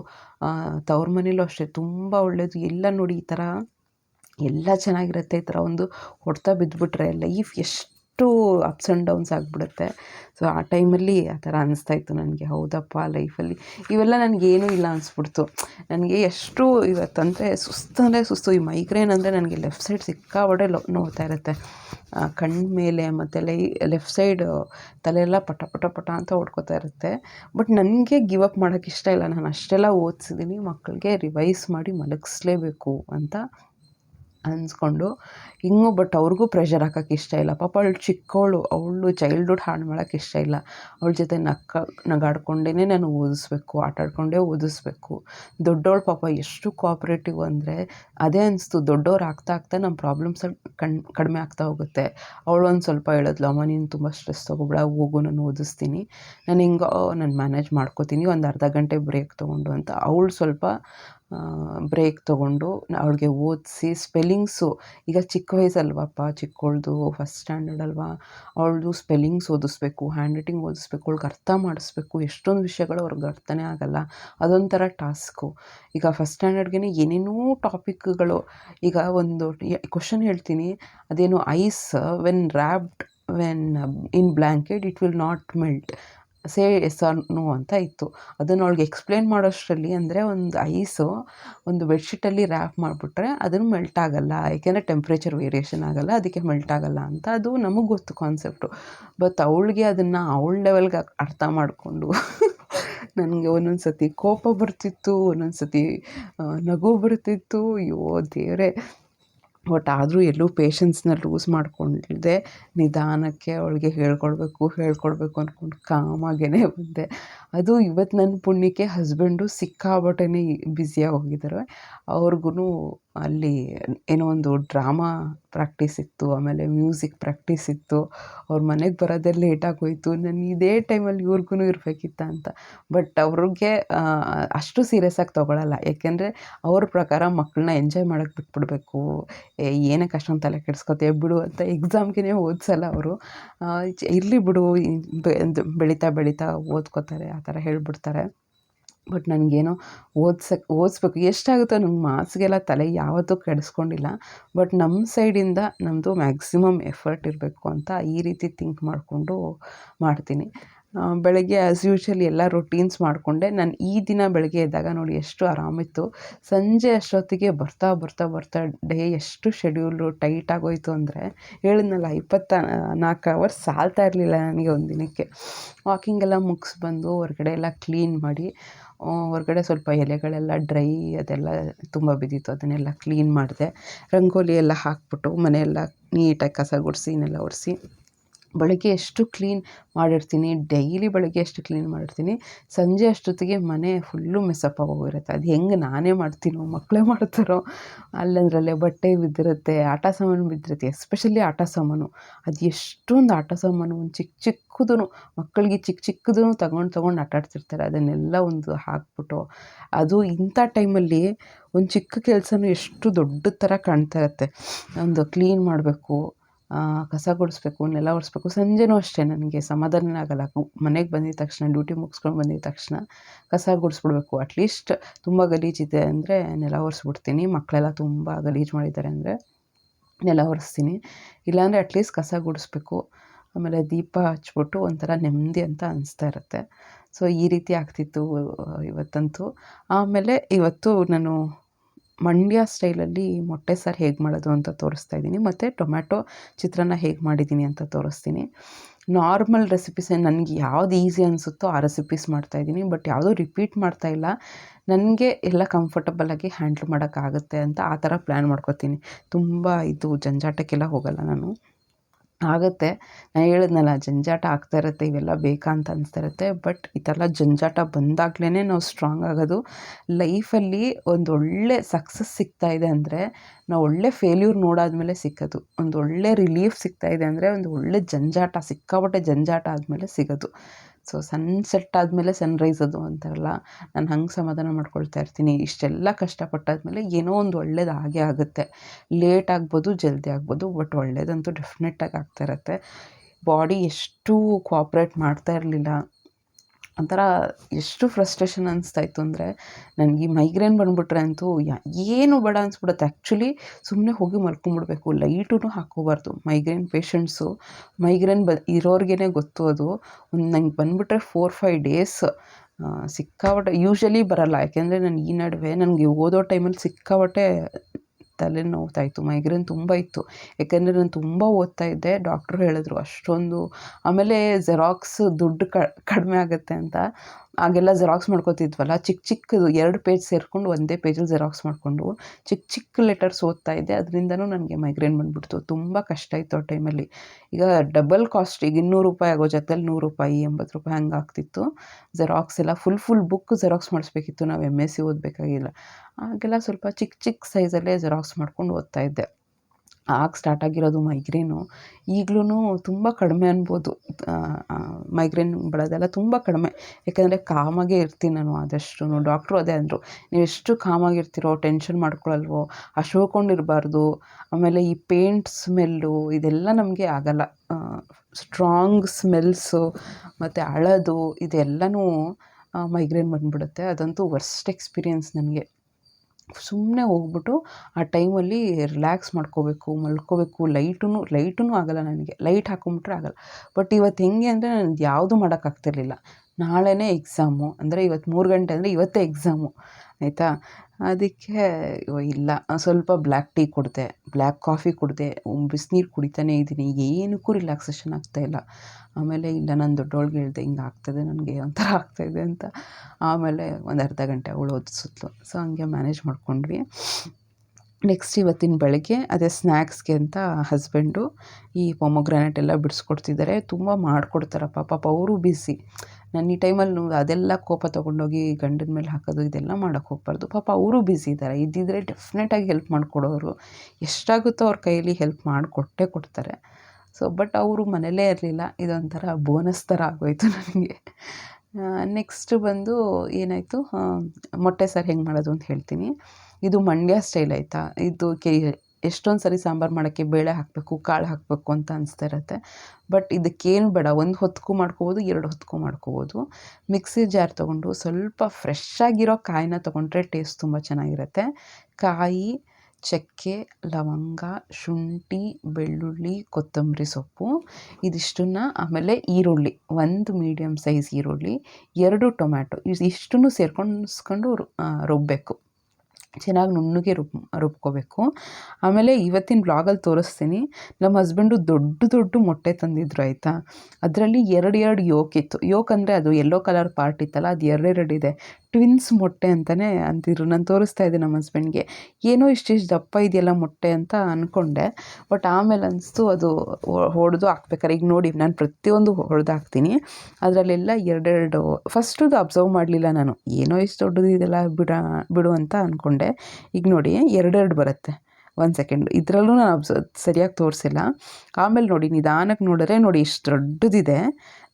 ತವ್ರ ಮನೇಲೂ ಅಷ್ಟೇ. ತುಂಬ ಒಳ್ಳೆಯದು ಎಲ್ಲ ನೋಡಿ ಈ ಥರ, ಎಲ್ಲ ಚೆನ್ನಾಗಿರುತ್ತೆ ಈ ಥರ ಒಂದು ಹೊಡೆತ ಬಿದ್ದುಬಿಟ್ರೆ ಲೈಫ್ ಎಷ್ಟು ಅಷ್ಟು ಅಪ್ಸ್ ಆ್ಯಂಡ್ ಡೌನ್ಸ್ ಆಗಿಬಿಡುತ್ತೆ. ಸೊ ಆ ಟೈಮಲ್ಲಿ ಆ ಥರ ಅನ್ನಿಸ್ತಾಯಿತ್ತು ನನಗೆ. ಹೌದಪ್ಪ ಲೈಫಲ್ಲಿ ಇವೆಲ್ಲ ನನಗೇನೂ ಇಲ್ಲ ಅನಿಸ್ಬಿಡ್ತು. ನನಗೆ ಎಷ್ಟು ಇವತ್ತಂದರೆ ಸುಸ್ತು ಅಂದರೆ ಸುಸ್ತು. ಈ ಮೈಗ್ರೇನ್ ಅಂದರೆ ನನಗೆ ಲೆಫ್ಟ್ ಸೈಡ್ ಸಿಕ್ಕಾಪಟ್ಟೆ ಲೊ ನೋಡ್ತಾ ಇರುತ್ತೆ. ಕಣ್ಣು ಮೇಲೆ ಮತ್ತು ಲೈ ಲೆಫ್ಟ್ ಸೈಡ್ ತಲೆಯೆಲ್ಲ ಪಟ ಪಟ ಪಟ ಅಂತ ಹೊಡ್ಕೋತಾ ಇರುತ್ತೆ. ಬಟ್ ನನಗೆ ಗಿವ್ ಅಪ್ ಮಾಡೋಕ್ಕೆ ಇಷ್ಟ ಇಲ್ಲ. ನಾನು ಅಷ್ಟೆಲ್ಲ ಓದಿಸಿದ್ದೀನಿ ಮಕ್ಕಳಿಗೆ ರಿವೈಸ್ ಮಾಡಿ ಮಲಗಿಸ್ಲೇಬೇಕು ಅಂತ ಅನ್ಸ್ಕೊಂಡು ಹಿಂಗೂ ಬಟ್ ಅವ್ರಿಗೂ ಪ್ರೆಷರ್ ಹಾಕೋಕೆ ಇಷ್ಟ ಇಲ್ಲ. ಪಾಪ ಅವಳು ಚಿಕ್ಕವಳು ಅವಳು ಚೈಲ್ಡ್ಹುಡ್ ಹಾಳು ಮಾಡೋಕೆ ಇಷ್ಟ ಇಲ್ಲ. ಅವಳ ಜೊತೆ ನಕ್ಕ ನಗಾಡ್ಕೊಂಡೇ ನಾನು ಓದಿಸ್ಬೇಕು, ಆಟ ಆಡ್ಕೊಂಡೇ ಓದಿಸ್ಬೇಕು. ದೊಡ್ಡವಳು ಪಾಪ ಎಷ್ಟು ಕೋಆಪ್ರೇಟಿವ್ ಅಂದರೆ ಅದೇ ಅನಿಸ್ತು. ದೊಡ್ಡವ್ರು ಆಗ್ತಾ ಆಗ್ತಾ ನಮ್ಮ ಪ್ರಾಬ್ಲಮ್ಸ್ ಕಣ್, ಕಡಿಮೆ ಆಗ್ತಾ ಹೋಗುತ್ತೆ. ಅವಳು ಒಂದು ಸ್ವಲ್ಪ ಹೇಳಿದ್ಲು, ಅಮ್ಮ, ನೀನು ತುಂಬ ಸ್ಟ್ರೆಸ್ ತೊಗೊಬಿಡ, ಹೋಗು, ನಾನು ಓದಿಸ್ತೀನಿ. ನಾನು ಹಿಂಗೆ, ನಾನು ಮ್ಯಾನೇಜ್ ಮಾಡ್ಕೋತೀನಿ, ಒಂದು ಅರ್ಧ ಗಂಟೆ ಬ್ರೇಕ್ ತೊಗೊಂಡು ಅಂತ. ಅವಳು ಸ್ವಲ್ಪ ಬ್ರೇಕ್ ತೊಗೊಂಡು ಅವಳಿಗೆ ಓದಿಸಿ ಸ್ಪೆಲ್ಲಿಂಗ್ಸು ಈಗ ಚಿಕ್ಕ ವಯಸ್ಸಲ್ವಪ್ಪ ಚಿಕ್ಕವಳ್ದು ಫಸ್ಟ್ ಸ್ಟ್ಯಾಂಡರ್ಡ್ ಅಲ್ವಾ? ಅವಳದು ಸ್ಪೆಲ್ಲಿಂಗ್ಸ್ ಓದಿಸ್ಬೇಕು ಹ್ಯಾಂಡ್ ರೈಟಿಂಗ್ ಓದಿಸ್ಬೇಕು, ಅವ್ಳಿಗೆ ಅರ್ಥ ಮಾಡಿಸ್ಬೇಕು, ಎಷ್ಟೊಂದು ವಿಷಯಗಳು ಅವ್ರಿಗೆ ಅರ್ಥನೇ ಆಗೋಲ್ಲ. ಅದೊಂಥರ ಟಾಸ್ಕು ಈಗ ಫಸ್ಟ್ ಸ್ಟ್ಯಾಂಡರ್ಡ್ಗೆ ಏನೇನೋ ಟಾಪಿಕ್ಗಳು ಈಗ ಒಂದು ಕ್ವಶನ್ ಹೇಳ್ತೀನಿ. ಅದೇನು ice when wrapped when in blanket it will not melt say yes ಅಂತ ಇತ್ತು. ಅದನ್ನು ಅವಳಿಗೆ ಎಕ್ಸ್ಪ್ಲೇನ್ ಮಾಡೋಷ್ಟರಲ್ಲಿ ಅಂದರೆ ಒಂದು ಐಸು ಒಂದು ಬೆಡ್ಶೀಟಲ್ಲಿ ರ್ಯಾಪ್ ಮಾಡಿಬಿಟ್ರೆ ಅದನ್ನು ಮೆಲ್ಟ್ ಆಗೋಲ್ಲ. ಏಕೆಂದರೆ ಟೆಂಪ್ರೇಚರ್ ವೇರಿಯೇಷನ್ ಆಗೋಲ್ಲ, ಅದಕ್ಕೆ ಮೆಲ್ಟ್ ಆಗೋಲ್ಲ ಅಂತ. ಅದು ನಮಗೆ ಗೊತ್ತು ಕಾನ್ಸೆಪ್ಟು ಬಟ್ ಅವಳಿಗೆ ಅದನ್ನು ಅವಳ ಲೆವೆಲ್ಗೆ ಅರ್ಥ ಮಾಡಿಕೊಂಡು <laughs> ನನಗೆ ಒಂದೊಂದು ಸತಿ ಕೋಪ ಬರ್ತಿತ್ತು ಒಂದೊಂದು ಸತಿ ನಗು ಬರ್ತಿತ್ತು. ಅಯ್ಯೋ, ದೇವರೇ. ಬಟ್ ಆದರೂ ಎಲ್ಲೂ ಪೇಷನ್ಸ್ನ ಲೂಸ್ ಮಾಡ್ಕೊಂಡಿಲ್ಲದೆ ನಿಧಾನಕ್ಕೆ ಅವಳಿಗೆ ಹೇಳ್ಕೊಡ್ಬೇಕು ಹೇಳ್ಕೊಡ್ಬೇಕು ಅಂದ್ಕೊಂಡು ಕಾಮಾಗೇ ಬಂದೆ. ಅದು ಇವತ್ತು ನನ್ನ ಪುಣ್ಯಕ್ಕೆ ಹಸ್ಬೆಂಡು ಸಿಕ್ಕಾಪಟ್ಟೆನೇ ಬ್ಯುಸಿಯಾಗಿ ಹೋಗಿದ್ದಾರೆ ಅವ್ರಿಗೂ ಅಲ್ಲಿ ಏನೋ ಒಂದು ಡ್ರಾಮಾ ಪ್ರಾಕ್ಟೀಸ್ ಇತ್ತು, ಆಮೇಲೆ ಮ್ಯೂಸಿಕ್ ಪ್ರಾಕ್ಟೀಸ್ ಇತ್ತು, ಅವ್ರ ಮನೆಗೆ ಬರೋದೇ ಲೇಟಾಗಿ ಹೋಯ್ತು ನಾನು ಇದೇ ಟೈಮಲ್ಲಿ ಇವ್ರಿಗೂ ಇರಬೇಕಿತ್ತ ಅಂತ. ಬಟ್ ಅವ್ರಿಗೆ ಅಷ್ಟು ಸೀರಿಯಸ್ಸಾಗಿ ತೊಗೊಳಲ್ಲ. ಯಾಕೆಂದರೆ ಅವ್ರ ಪ್ರಕಾರ ಮಕ್ಕಳನ್ನ ಎಂಜಾಯ್ ಮಾಡೋಕ್ಕೆ ಬಿಟ್ಬಿಡಬೇಕು. ಏನಕ್ಕೆ ಅಷ್ಟೊಂದು ತಲೆ ಕೆಡಿಸ್ಕೊತೀಯ? ಬಿಡು ಅಂತ ಎಕ್ಸಾಮ್ಗೆ ಓದಿಸಲ್ಲ ಅವರು. ಇರಲಿ ಬಿಡು ಬೆಳೀತಾ ಬೆಳೀತಾ ಓದ್ಕೋತಾರೆ, ಆ ಥರ ಹೇಳಿಬಿಡ್ತಾರೆ. ಬಟ್ ನನಗೇನೋ ಓದ್ಸಕ್ಕೆ ಓದಿಸ್ಬೇಕು. ಎಷ್ಟಾಗುತ್ತೋ ನಂಗೆ ಮಾರ್ಕ್ಸ್ಗೆಲ್ಲ ತಲೆ ಯಾವತ್ತೂ ಕೆಡಿಸ್ಕೊಂಡಿಲ್ಲ. ಬಟ್ ನಮ್ಮ ಸೈಡಿಂದ ನಮ್ಮದು ಮ್ಯಾಕ್ಸಿಮಮ್ ಎಫರ್ಟ್ ಇರಬೇಕು ಅಂತ ಈ ರೀತಿ ಥಿಂಕ್ ಮಾಡಿಕೊಂಡು ಮಾಡ್ತೀನಿ. ಬೆಳಗ್ಗೆ ಆ್ಯಸ್ ಯೂಶ್ವಲ್ ಎಲ್ಲ ರೊಟೀನ್ಸ್ ಮಾಡಿಕೊಂಡೆ. ನಾನು ಈ ದಿನ ಬೆಳಗ್ಗೆ ಎದ್ದಾಗ ನೋಡಿ ಎಷ್ಟು ಆರಾಮಿತ್ತು. ಸಂಜೆ ಅಷ್ಟೊತ್ತಿಗೆ ಬರ್ತಾ ಬರ್ತಾ ಬರ್ತಾ ಡೇ ಎಷ್ಟು ಶೆಡ್ಯೂಲು ಟೈಟ್ ಆಗೋಯಿತು ಅಂದರೆ ಹೇಳಿದ್ನಲ್ಲ ಇಪ್ಪತ್ತ ನಾಲ್ಕು ಅವರ್ಸ್ ಸಾಲ್ತಾ ಇರಲಿಲ್ಲ ನನಗೆ ಒಂದು ದಿನಕ್ಕೆ. ವಾಕಿಂಗ್ ಎಲ್ಲ ಮುಗಿಸ್ ಬಂದು ಹೊರ್ಗಡೆ ಎಲ್ಲ ಕ್ಲೀನ್ ಮಾಡಿ ಹೊರ್ಗಡೆ ಸ್ವಲ್ಪ ಎಲೆಗಳೆಲ್ಲ ಡ್ರೈ ಅದೆಲ್ಲ ತುಂಬ ಬಿದ್ದಿತ್ತು, ಅದನ್ನೆಲ್ಲ ಕ್ಲೀನ್ ಮಾಡಿದೆ. ರಂಗೋಲಿ ಎಲ್ಲ ಹಾಕಿಬಿಟ್ಟು ಮನೆಯೆಲ್ಲ ನೀಟಾಗಿ ಕಸ ಗುಡಿಸಿ, ನೆಲ ಒರೆಸಿ. ಬೆಳಗ್ಗೆ ಎಷ್ಟು ಕ್ಲೀನ್ ಮಾಡಿರ್ತೀನಿ ಡೈಲಿ ಬೆಳಗ್ಗೆ ಎಷ್ಟು ಕ್ಲೀನ್ ಮಾಡಿರ್ತೀನಿ. ಸಂಜೆ ಅಷ್ಟೊತ್ತಿಗೆ ಮನೆ ಫುಲ್ಲು ಮೆಸ್ಸಪ್ ಆಗೋಗಿರುತ್ತೆ. ಅದು ಹೆಂಗೆ ನಾನೇ ಮಾಡ್ತೀನೋ ಮಕ್ಕಳೇ ಮಾಡ್ತಾರೋ ಅಲ್ಲಂದ್ರಲ್ಲೇ ಬಟ್ಟೆ ಬಿದ್ದಿರುತ್ತೆ, ಆಟ ಸಾಮಾನು ಬಿದ್ದಿರುತ್ತೆ ಎಸ್ಪೆಷಲಿ ಆಟ ಸಾಮಾನು. ಅದು ಎಷ್ಟೊಂದು ಆಟ ಸಾಮಾನು ಒಂದು ಚಿಕ್ಕ ಚಿಕ್ಕದೂ ಮಕ್ಕಳಿಗೆ ಚಿಕ್ಕ ಚಿಕ್ಕದೂ ತಗೊಂಡು ತಗೊಂಡು ಆಟಾಡ್ತಿರ್ತಾರೆ ಅದನ್ನೆಲ್ಲ ಒಂದು ಹಾಕ್ಬಿಟ್ಟು, ಅದು ಇಂಥ ಟೈಮಲ್ಲಿ ಒಂದು ಚಿಕ್ಕ ಕೆಲಸನೂ ಎಷ್ಟು ದೊಡ್ಡ ಥರ ಕಾಣ್ತಾ ಇರುತ್ತೆ. ಒಂದು ಕ್ಲೀನ್ ಮಾಡಬೇಕು ಕಸ ಗುಡಿಸ್ಬೇಕು, ನೆಲ ಒರೆಸ್ಬೇಕು. ಸಂಜೆನೂ ಅಷ್ಟೇ ನನಗೆ. ಸಮಾಧಾನನೇ ಆಗೋಲ್ಲ ಮನೆಗೆ ಬಂದಿದ ತಕ್ಷಣ, ಡ್ಯೂಟಿ ಮುಗಿಸ್ಕೊಂಡು ಬಂದಿದ ತಕ್ಷಣ ಕಸ ಗುಡಿಸ್ಬಿಡ್ಬೇಕು. ಅಟ್ಲೀಸ್ಟ್ ತುಂಬ ಗಲೀಜಿದೆ ಅಂದರೆ ನೆಲ ಒರೆಸ್ಬಿಡ್ತೀನಿ. ಮಕ್ಕಳೆಲ್ಲ ತುಂಬ ಗಲೀಜು ಮಾಡಿದ್ದಾರೆ ಅಂದರೆ ನೆಲ ಒರೆಸ್ತೀನಿ. ಇಲ್ಲಾಂದರೆ ಅಟ್ಲೀಸ್ಟ್ ಕಸ ಗುಡಿಸ್ಬೇಕು. ಆಮೇಲೆ ದೀಪ ಹಚ್ಬಿಟ್ಟು ಒಂಥರ ನೆಮ್ಮದಿ ಅಂತ ಅನಿಸ್ತಾ ಇರುತ್ತೆ. ಸೊ ಈ ರೀತಿ ಆಗ್ತಿತ್ತು ಇವತ್ತಂತೂ. ಆಮೇಲೆ ಇವತ್ತು ನಾನು ಮಂಡ್ಯ ಸ್ಟೈಲಲ್ಲಿ ಮೊಟ್ಟೆ ಸಾರು ಹೇಗೆ ಮಾಡೋದು ಅಂತ ತೋರಿಸ್ತಾ ಇದ್ದೀನಿ. ಮತ್ತು ಟೊಮ್ಯಾಟೊ ಚಿತ್ರಾನ್ನ ಹೇಗೆ ಮಾಡಿದ್ದೀನಿ ಅಂತ ತೋರಿಸ್ತೀನಿ. ನಾರ್ಮಲ್ ರೆಸಿಪೀಸ್ ನನಗೆ ಯಾವ್ದು ಈಸಿ ಅನಿಸುತ್ತೋ ಆ ರೆಸಿಪೀಸ್ ಮಾಡ್ತಾ ಇದ್ದೀನಿ. ಬಟ್ ಯಾವುದೂ ರಿಪೀಟ್ ಮಾಡ್ತಾ ಇಲ್ಲ. ನನಗೆ ಎಲ್ಲ ಕಂಫರ್ಟಬಲಾಗಿ ಹ್ಯಾಂಡ್ಲ್ ಮಾಡೋಕ್ಕಾಗುತ್ತೆ ಅಂತ ಆ ಥರ ಪ್ಲ್ಯಾನ್ ಮಾಡ್ಕೋತೀನಿ. ತುಂಬ ಇದು ಜಂಜಾಟಕ್ಕೆಲ್ಲ ಹೋಗಲ್ಲ ನಾನು. ಆಗುತ್ತೆ. ನಾನು ಹೇಳಿದ್ನಲ್ಲ, ಜಂಜಾಟ ಆಗ್ತಾ ಇರುತ್ತೆ, ಇವೆಲ್ಲ ಬೇಕಾ ಅಂತ ಅನಿಸ್ತಾ ಇರುತ್ತೆ. ಬಟ್ ಈ ಥರ ಜಂಜಾಟ ಬಂದಾಗ್ಲೇ ನಾವು ಸ್ಟ್ರಾಂಗ್ ಆಗೋದು. ಲೈಫಲ್ಲಿ ಒಂದು ಒಳ್ಳೆ ಸಕ್ಸಸ್ ಸಿಗ್ತಾ ಇದೆ ಅಂದರೆ, ನಾವು ಒಳ್ಳೆ ಫೇಲ್ಯೂರ್ ನೋಡಾದ್ಮೇಲೆ ಸಿಕ್ಕೋದು ಒಂದು ಒಳ್ಳೆ ರಿಲೀಫ್ ಸಿಗ್ತಾ ಇದೆ ಅಂದರೆ ಒಂದು ಒಳ್ಳೆ ಜಂಜಾಟ, ಸಿಕ್ಕಾಪಟ್ಟೆ ಜಂಜಾಟ ಆದಮೇಲೆ ಸಿಗೋದು. ಸೊ ಸನ್ಸೆಟ್ ಆದಮೇಲೆ ಸನ್ರೈಸ್ ಅದು ಅಂತಾರಲ್ಲ, ನಾನು ಹಂಗೆ ಸಮಾಧಾನ ಮಾಡ್ಕೊಳ್ತಾ ಇರ್ತೀನಿ. ಇಷ್ಟೆಲ್ಲ ಕಷ್ಟಪಟ್ಟಾದ್ಮೇಲೆ ಏನೋ ಒಂದು ಒಳ್ಳೇದು ಆಗೇ ಆಗುತ್ತೆ. ಲೇಟ್ ಆಗ್ಬೋದು, ಜಲ್ದಿ ಆಗ್ಬೋದು ಬಟ್ ಒಳ್ಳೇದಂತೂ ಡೆಫಿನೆಟ್ಟಾಗಿ ಆಗ್ತಾ ಇರುತ್ತೆ. ಬಾಡಿ ಎಷ್ಟು ಕೋಆಪ್ರೇಟ್ ಮಾಡ್ತಾ ಇರಲಿಲ್ಲ. ಒಂಥರ ಎಷ್ಟು ಫ್ರಸ್ಟ್ರೇಷನ್ ಅನಿಸ್ತಾ ಇತ್ತು ಅಂದರೆ ನನಗೆ ಮೈಗ್ರೇನ್ ಬಂದುಬಿಟ್ರೆ ಅಂತೂ ಏನು ಬೇಡ ಅನಿಸ್ಬಿಡುತ್ತೆ. ಆ್ಯಕ್ಚುಲಿ ಸುಮ್ಮನೆ ಹೋಗಿ ಮಲ್ಕೊಂಬಿಡ್ಬೇಕು. ಲೈಟೂ ಹಾಕ್ಕೋಬಾರ್ದು ಮೈಗ್ರೇನ್ ಪೇಷಂಟ್ಸು ಮೈಗ್ರೇನ್ ಬ ಇರೋರಿಗೇ ಗೊತ್ತು ಅದು. ಒಂದು ನಂಗೆ ಬಂದುಬಿಟ್ರೆ ಫೋರ್ ಫೈವ್ ಡೇಸ್ ಸಿಕ್ಕಾಪಟ್ಟೆ ಯೂಶ್ವಲಿ ಬರೋಲ್ಲ. ಯಾಕೆಂದರೆ ನಾನು ಈ ನಡುವೆ ನನಗೆ ಓದೋ ಟೈಮಲ್ಲಿ ಸಿಕ್ಕಾಪಟ್ಟೆ ತಲೆ ನೋವ್ತಾಯಿತ್ತು ಮೈಗ್ರೇನ್ ತುಂಬ ಇತ್ತು. ಯಾಕೆಂದರೆ ನಾನು ತುಂಬ ಓದ್ತಾ ಇದ್ದೆ ಡಾಕ್ಟ್ರು ಹೇಳಿದ್ರು ಅಷ್ಟೊಂದು, ಆಮೇಲೆ ಜೆರಾಕ್ಸ್ ದುಡ್ಡು ಕಡಿಮೆ ಆಗುತ್ತೆ ಅಂತ. ಆಗೆಲ್ಲ ಜೆರಾಕ್ಸ್ ಮಾಡ್ಕೋತಿದ್ವಲ್ಲ ಚಿಕ್ಕ ಚಿಕ್ಕದು ಎರಡು ಪೇಜ್ ಸೇರಿಕೊಂಡು ಒಂದೇ ಪೇಜಲ್ಲಿ ಜೆರಾಕ್ಸ್ ಮಾಡಿಕೊಂಡು ಚಿಕ್ಕ ಚಿಕ್ಕ ಲೆಟರ್ಸ್ ಓದ್ತಾ ಇದ್ದೆ. ಅದರಿಂದನೂ ನನಗೆ ಮೈಗ್ರೇನ್ ಬಂದುಬಿಡ್ತು. ತುಂಬ ಕಷ್ಟ ಇತ್ತು ಆ ಟೈಮಲ್ಲಿ ಈಗ ಡಬಲ್ ಕಾಸ್ಟ್ ಈಗ ಇನ್ನೂರು ರೂಪಾಯಿ ಆಗೋ ಜೊತೆಲಿ ನೂರು ರೂಪಾಯಿ, ಎಂಬತ್ತು ರೂಪಾಯಿ ಹಂಗೆ ಆಗ್ತಿತ್ತು. ಜೆರಾಕ್ಸ್ ಎಲ್ಲ ಫುಲ್ ಫುಲ್ ಬುಕ್ ಜೆರಾಕ್ಸ್ ಮಾಡಿಸ್ಬೇಕಿತ್ತು. ನಾವು ಎಂ ಎಸ್ ಸಿ ಓದಬೇಕಾಗಿಲ್ಲ. ಆಗೆಲ್ಲ ಸ್ವಲ್ಪ ಚಿಕ್ಕ ಚಿಕ್ಕ ಸೈಜಲ್ಲೇ ಜೆರಾಕ್ಸ್ ಮಾಡ್ಕೊಂಡು ಓದ್ತಾ ಇದ್ದೆ. ಆಗ ಸ್ಟಾರ್ಟ್ ಆಗಿರೋದು ಮೈಗ್ರೇನು ಈಗಲೂ ತುಂಬ ಕಡಿಮೆ ಅನ್ಬೋದು. ಮೈಗ್ರೇನ್ ಬರೋದೆಲ್ಲ ತುಂಬ ಕಡಿಮೆ. ಯಾಕೆಂದರೆ ಕಾಮಾಗೆ ಇರ್ತೀನಿ ನಾನು ಆದಷ್ಟು ಡಾಕ್ಟ್ರು ಅದೇ ಅಂದರು, ನೀವು ಎಷ್ಟು ಕಾಮಾಗಿರ್ತೀರೋ ಟೆನ್ಷನ್ ಮಾಡ್ಕೊಳ್ಳಲ್ವೋ ಅಶೋಕೊಂಡಿರಬಾರ್ದು, ಆಮೇಲೆ ಈ ಪೇಂಟ್ ಸ್ಮೆಲ್ಲು ಇದೆಲ್ಲ ನಮಗೆ ಆಗಲ್ಲ. ಸ್ಟ್ರಾಂಗ್ ಸ್ಮೆಲ್ಸು ಮತ್ತು ಅಳೋದು, ಇದೆಲ್ಲನೂ ಮೈಗ್ರೇನ್ ಬಂದುಬಿಡುತ್ತೆ. ಅದಂತೂ ವರ್ಸ್ಟ್ ಎಕ್ಸ್ಪೀರಿಯೆನ್ಸ್ ನನಗೆ. ಸುಮ್ಮನೆ ಹೋಗ್ಬಿಟ್ಟು ಆ ಟೈಮಲ್ಲಿ ರಿಲ್ಯಾಕ್ಸ್ ಮಾಡ್ಕೋಬೇಕು, ಮಲ್ಕೋಬೇಕು. ಲೈಟೂ ಲೈಟೂ ಆಗೋಲ್ಲ ನನಗೆ. ಲೈಟ್ ಹಾಕೊಂಬಿಟ್ರೆ ಆಗೋಲ್ಲ. ಬಟ್ ಇವತ್ತು ಹೆಂಗೆ ಅಂದರೆ ನನಗೆ ಯಾವುದೂ ಮಾಡೋಕ್ಕಾಗ್ತಿರ್ಲಿಲ್ಲ. ನಾಳೆನೇ ಎಕ್ಸಾಮು ಅಂದರೆ ಇವತ್ತು ಮೂರು ಗಂಟೆ ಅಂದರೆ ಇವತ್ತೇ ಎಕ್ಸಾಮು ಆಯಿತಾ? ಅದಕ್ಕೆ ಇಲ್ಲ. ಸ್ವಲ್ಪ ಬ್ಲ್ಯಾಕ್ ಟೀ ಕುಡಿದೆ. ಬ್ಲ್ಯಾಕ್ ಕಾಫಿ ಕುಡಿದೆ. ಬಿಸಿನೀರು ಕುಡಿತಾನೇ ಇದ್ದೀನಿ. ಏನಕ್ಕೂ ರಿಲ್ಯಾಕ್ಸೇಷನ್ ಆಗ್ತಾ ಇಲ್ಲ. ಆಮೇಲೆ, ಇಲ್ಲ, ನಾನು ದೊಡ್ಡವಳಿಗೆ ಹೇಳಿದೆ, ಹಿಂಗೆ ಆಗ್ತದೆ ನನಗೆ, ಒಂಥರ ಆಗ್ತಾಯಿದೆ ಅಂತ. ಆಮೇಲೆ, ಒಂದು ಅರ್ಧ ಗಂಟೆ ಅವಳು ಸುತ್ತಲು ಸೊ ಹಂಗೆ ಮ್ಯಾನೇಜ್ ಮಾಡ್ಕೊಂಡ್ವಿ. ನೆಕ್ಸ್ಟ್ ಇವತ್ತಿನ ಬೆಳಗ್ಗೆ, ಅದೇ ಸ್ನ್ಯಾಕ್ಸ್ಗೆ ಅಂತ ಹಸ್ಬೆಂಡು ಈ ಪೊಮೊಗ್ರಾನೆಟ್ ಎಲ್ಲ ಬಿಡಿಸ್ಕೊಡ್ತಿದ್ದಾರೆ ತುಂಬ ಮಾಡಿಕೊಡ್ತಾರಪ್ಪ. ಪಾಪ, ಅವರು ಬಿಸಿ ನಾನು ಈ ಟೈಮಲ್ಲಿ ಅದೆಲ್ಲ ಕೋಪ ತೊಗೊಂಡೋಗಿ ಗಂಡನ ಮೇಲೆ ಹಾಕೋದು, ಇದೆಲ್ಲ ಮಾಡೋಕ್ಕೆ ಹೋಗ್ಬಾರ್ದು. ಪಾಪ ಅವರು ಬ್ಯುಸಿ ಇದ್ದಾರೆ ಇದ್ದಿದ್ದರೆ ಡೆಫಿನೆಟಾಗಿ ಹೆಲ್ಪ್ ಮಾಡಿಕೊಡೋರು. ಎಷ್ಟಾಗುತ್ತೋ ಅವ್ರ ಕೈಯಲ್ಲಿ ಹೆಲ್ಪ್ ಮಾಡಿಕೊಟ್ಟೇ ಕೊಡ್ತಾರೆ. ಸೊ ಬಟ್ ಅವರು ಮನೇಲೇ ಇರಲಿಲ್ಲ, ಇದೊಂಥರ ಬೋನಸ್ ಥರ ಆಗೋಯಿತು ನನಗೆ. ನೆಕ್ಸ್ಟ್ ಬಂದು ಏನಾಯಿತು? ಮೊಟ್ಟೆ ಸಾರು ಹೆಂಗೆ ಮಾಡೋದು ಅಂತ ಹೇಳ್ತೀನಿ. ಇದು ಮಂಡ್ಯ ಸ್ಟೈಲ್ ಆಯಿತಾ? ಇದು ಕೆ ಎಷ್ಟೊಂದು ಸರಿ ಸಾಂಬಾರು ಮಾಡೋಕ್ಕೆ ಬೇಳೆ ಹಾಕಬೇಕು, ಕಾಳು ಹಾಕಬೇಕು ಅಂತ ಅನಿಸ್ತಾ ಇರುತ್ತೆ. ಬಟ್ ಇದಕ್ಕೇನು ಬೇಡ, ಒಂದು ಹೊತ್ತಿಗೂ ಮಾಡ್ಕೋಬೋದು, ಎರಡು ಹೊತ್ತಿಗೂ ಮಾಡ್ಕೋಬೋದು. ಮಿಕ್ಸಿ ಜಾರ್ ತೊಗೊಂಡು ಸ್ವಲ್ಪ ಫ್ರೆಶ್ ಆಗಿರೋ ಕಾಯಿನ ತೊಗೊಂಡ್ರೆ ಟೇಸ್ಟ್ ತುಂಬ ಚೆನ್ನಾಗಿರುತ್ತೆ. ಕಾಯಿ, ಚಕ್ಕೆ, ಲವಂಗ, ಶುಂಠಿ, ಬೆಳ್ಳುಳ್ಳಿ, ಕೊತ್ತಂಬರಿ ಸೊಪ್ಪು, ಇದಿಷ್ಟನ್ನ ಆಮೇಲೆ ಈರುಳ್ಳಿ, ಒಂದು ಮೀಡಿಯಮ್ ಸೈಜ್ ಈರುಳ್ಳಿ, ಎರಡು ಟೊಮ್ಯಾಟೊ ಇಷ್ಟನ್ನು ಸೇರ್ಕೊಂಡು ರುಬ್ಬಬೇಕು ಚೆನ್ನಾಗಿ ನುಣ್ಣಗೆ ರುಬ್ ರುಬ್ಕೋಬೇಕು. ಆಮೇಲೆ ಇವತ್ತಿನ ಬ್ಲಾಗಲ್ಲಿ ತೋರಿಸ್ತೀನಿ, ನಮ್ಮ ಹಸ್ಬೆಂಡು ದೊಡ್ಡ ದೊಡ್ಡ ಮೊಟ್ಟೆ ತಂದಿದ್ರು ಆಯಿತಾ? ಅದರಲ್ಲಿ ಎರಡು ಎರಡು ಯೋಕ್ ಇತ್ತು. ಯೋಕ್ ಅಂದರೆ ಅದು ಯೆಲ್ಲೋ ಕಲರ್ ಪಾರ್ಟ್ ಇತ್ತಲ್ಲ, ಅದು ಎರಡೆರಡು ಇದೆ ಟ್ವಿನ್ಸ್ ಮೊಟ್ಟೆ ಅಂತಲೇ ಅಂತಿದ್ರು. ನಾನು ತೋರಿಸ್ತಾ ಇದ್ದೆ ನಮ್ಮ ಹಸ್ಬೆಂಡ್ಗೆ. ಏನೋ ಇಷ್ಟಿಷ್ಟು ದಪ್ಪ ಇದೆಯಲ್ಲ ಮೊಟ್ಟೆ ಅಂತ ಅಂದ್ಕೊಂಡೆ ಬಟ್ ಆಮೇಲೆ ಅನಿಸ್ತು ಅದು ಹೊಡೆದು ಹಾಕ್ಬೇಕಾರೆ. ಈಗ ನೋಡಿ, ನಾನು ಪ್ರತಿಯೊಂದು ಹೊಡೆದು ಹಾಕ್ತೀನಿ. ಅದರಲ್ಲೆಲ್ಲ ಎರಡೆರಡು, ಫಸ್ಟುದು ಅಬ್ಸರ್ವ್ ಮಾಡಲಿಲ್ಲ ನಾನು. ಏನೋ ಇಷ್ಟು ದೊಡ್ಡದು ಇದೆಲ್ಲ ಬಿಡ, ಬಿಡು ಅಂತ ಅಂದ್ಕೊಂಡೆ ಈಗ ನೋಡಿ, ಎರಡೆರಡು ಬರುತ್ತೆ. ಒಂದು ಸೆಕೆಂಡ್ ಇದರಲ್ಲೂ ನಾನು ಅಬ್ಸ ಸರಿಯಾಗಿ ತೋರಿಸಿಲ್ಲ. ಆಮೇಲೆ ನೋಡಿ ನಿಧಾನಕ್ಕೆ ನೋಡಿದ್ರೆ ನೋಡಿ ಇಷ್ಟು ದೊಡ್ಡದಿದೆ.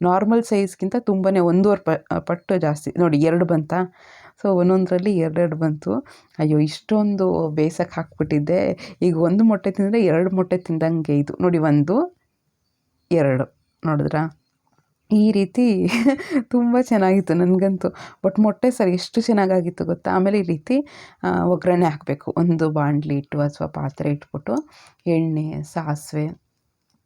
ನಾರ್ಮಲ್ ಸೈಜ್ಗಿಂತ ತುಂಬಾ ಒಂದೂವರೆ ಪ ಪಟ್ಟು ಜಾಸ್ತಿ. ನೋಡಿ, ಎರಡು ಬಂತಾ? ಸೊ ಒಂದೊಂದರಲ್ಲಿ ಎರಡೆರಡು ಬಂತು. ಅಯ್ಯೋ, ಇಷ್ಟೊಂದು ಬೇಯಿಸೋಕೆ ಹಾಕ್ಬಿಟ್ಟಿದ್ದೆ. ಈಗ ಒಂದು ಮೊಟ್ಟೆ ತಿಂದರೆ ಎರಡು ಮೊಟ್ಟೆ ತಿಂದಂಗೆ ಇದು. ನೋಡಿ, ಒಂದು, ಎರಡು. ನೋಡಿದ್ರಾ? ಈ ರೀತಿ <laughs> ತುಂಬ ಚೆನ್ನಾಗಿತ್ತು ನನಗಂತೂ. ಬಟ್ ಮೊಟ್ಟೆ ಸರಿ ಎಷ್ಟು ಚೆನ್ನಾಗಾಗಿತ್ತು ಗೊತ್ತಾ? ಆಮೇಲೆ ಈ ರೀತಿ ಒಗ್ಗರಣೆ ಹಾಕಬೇಕು. ಒಂದು ಬಾಣಲಿ ಇಟ್ಟು ಅಥವಾ ಪಾತ್ರೆ ಇಟ್ಬಿಟ್ಟು ಎಣ್ಣೆ, ಸಾಸಿವೆ,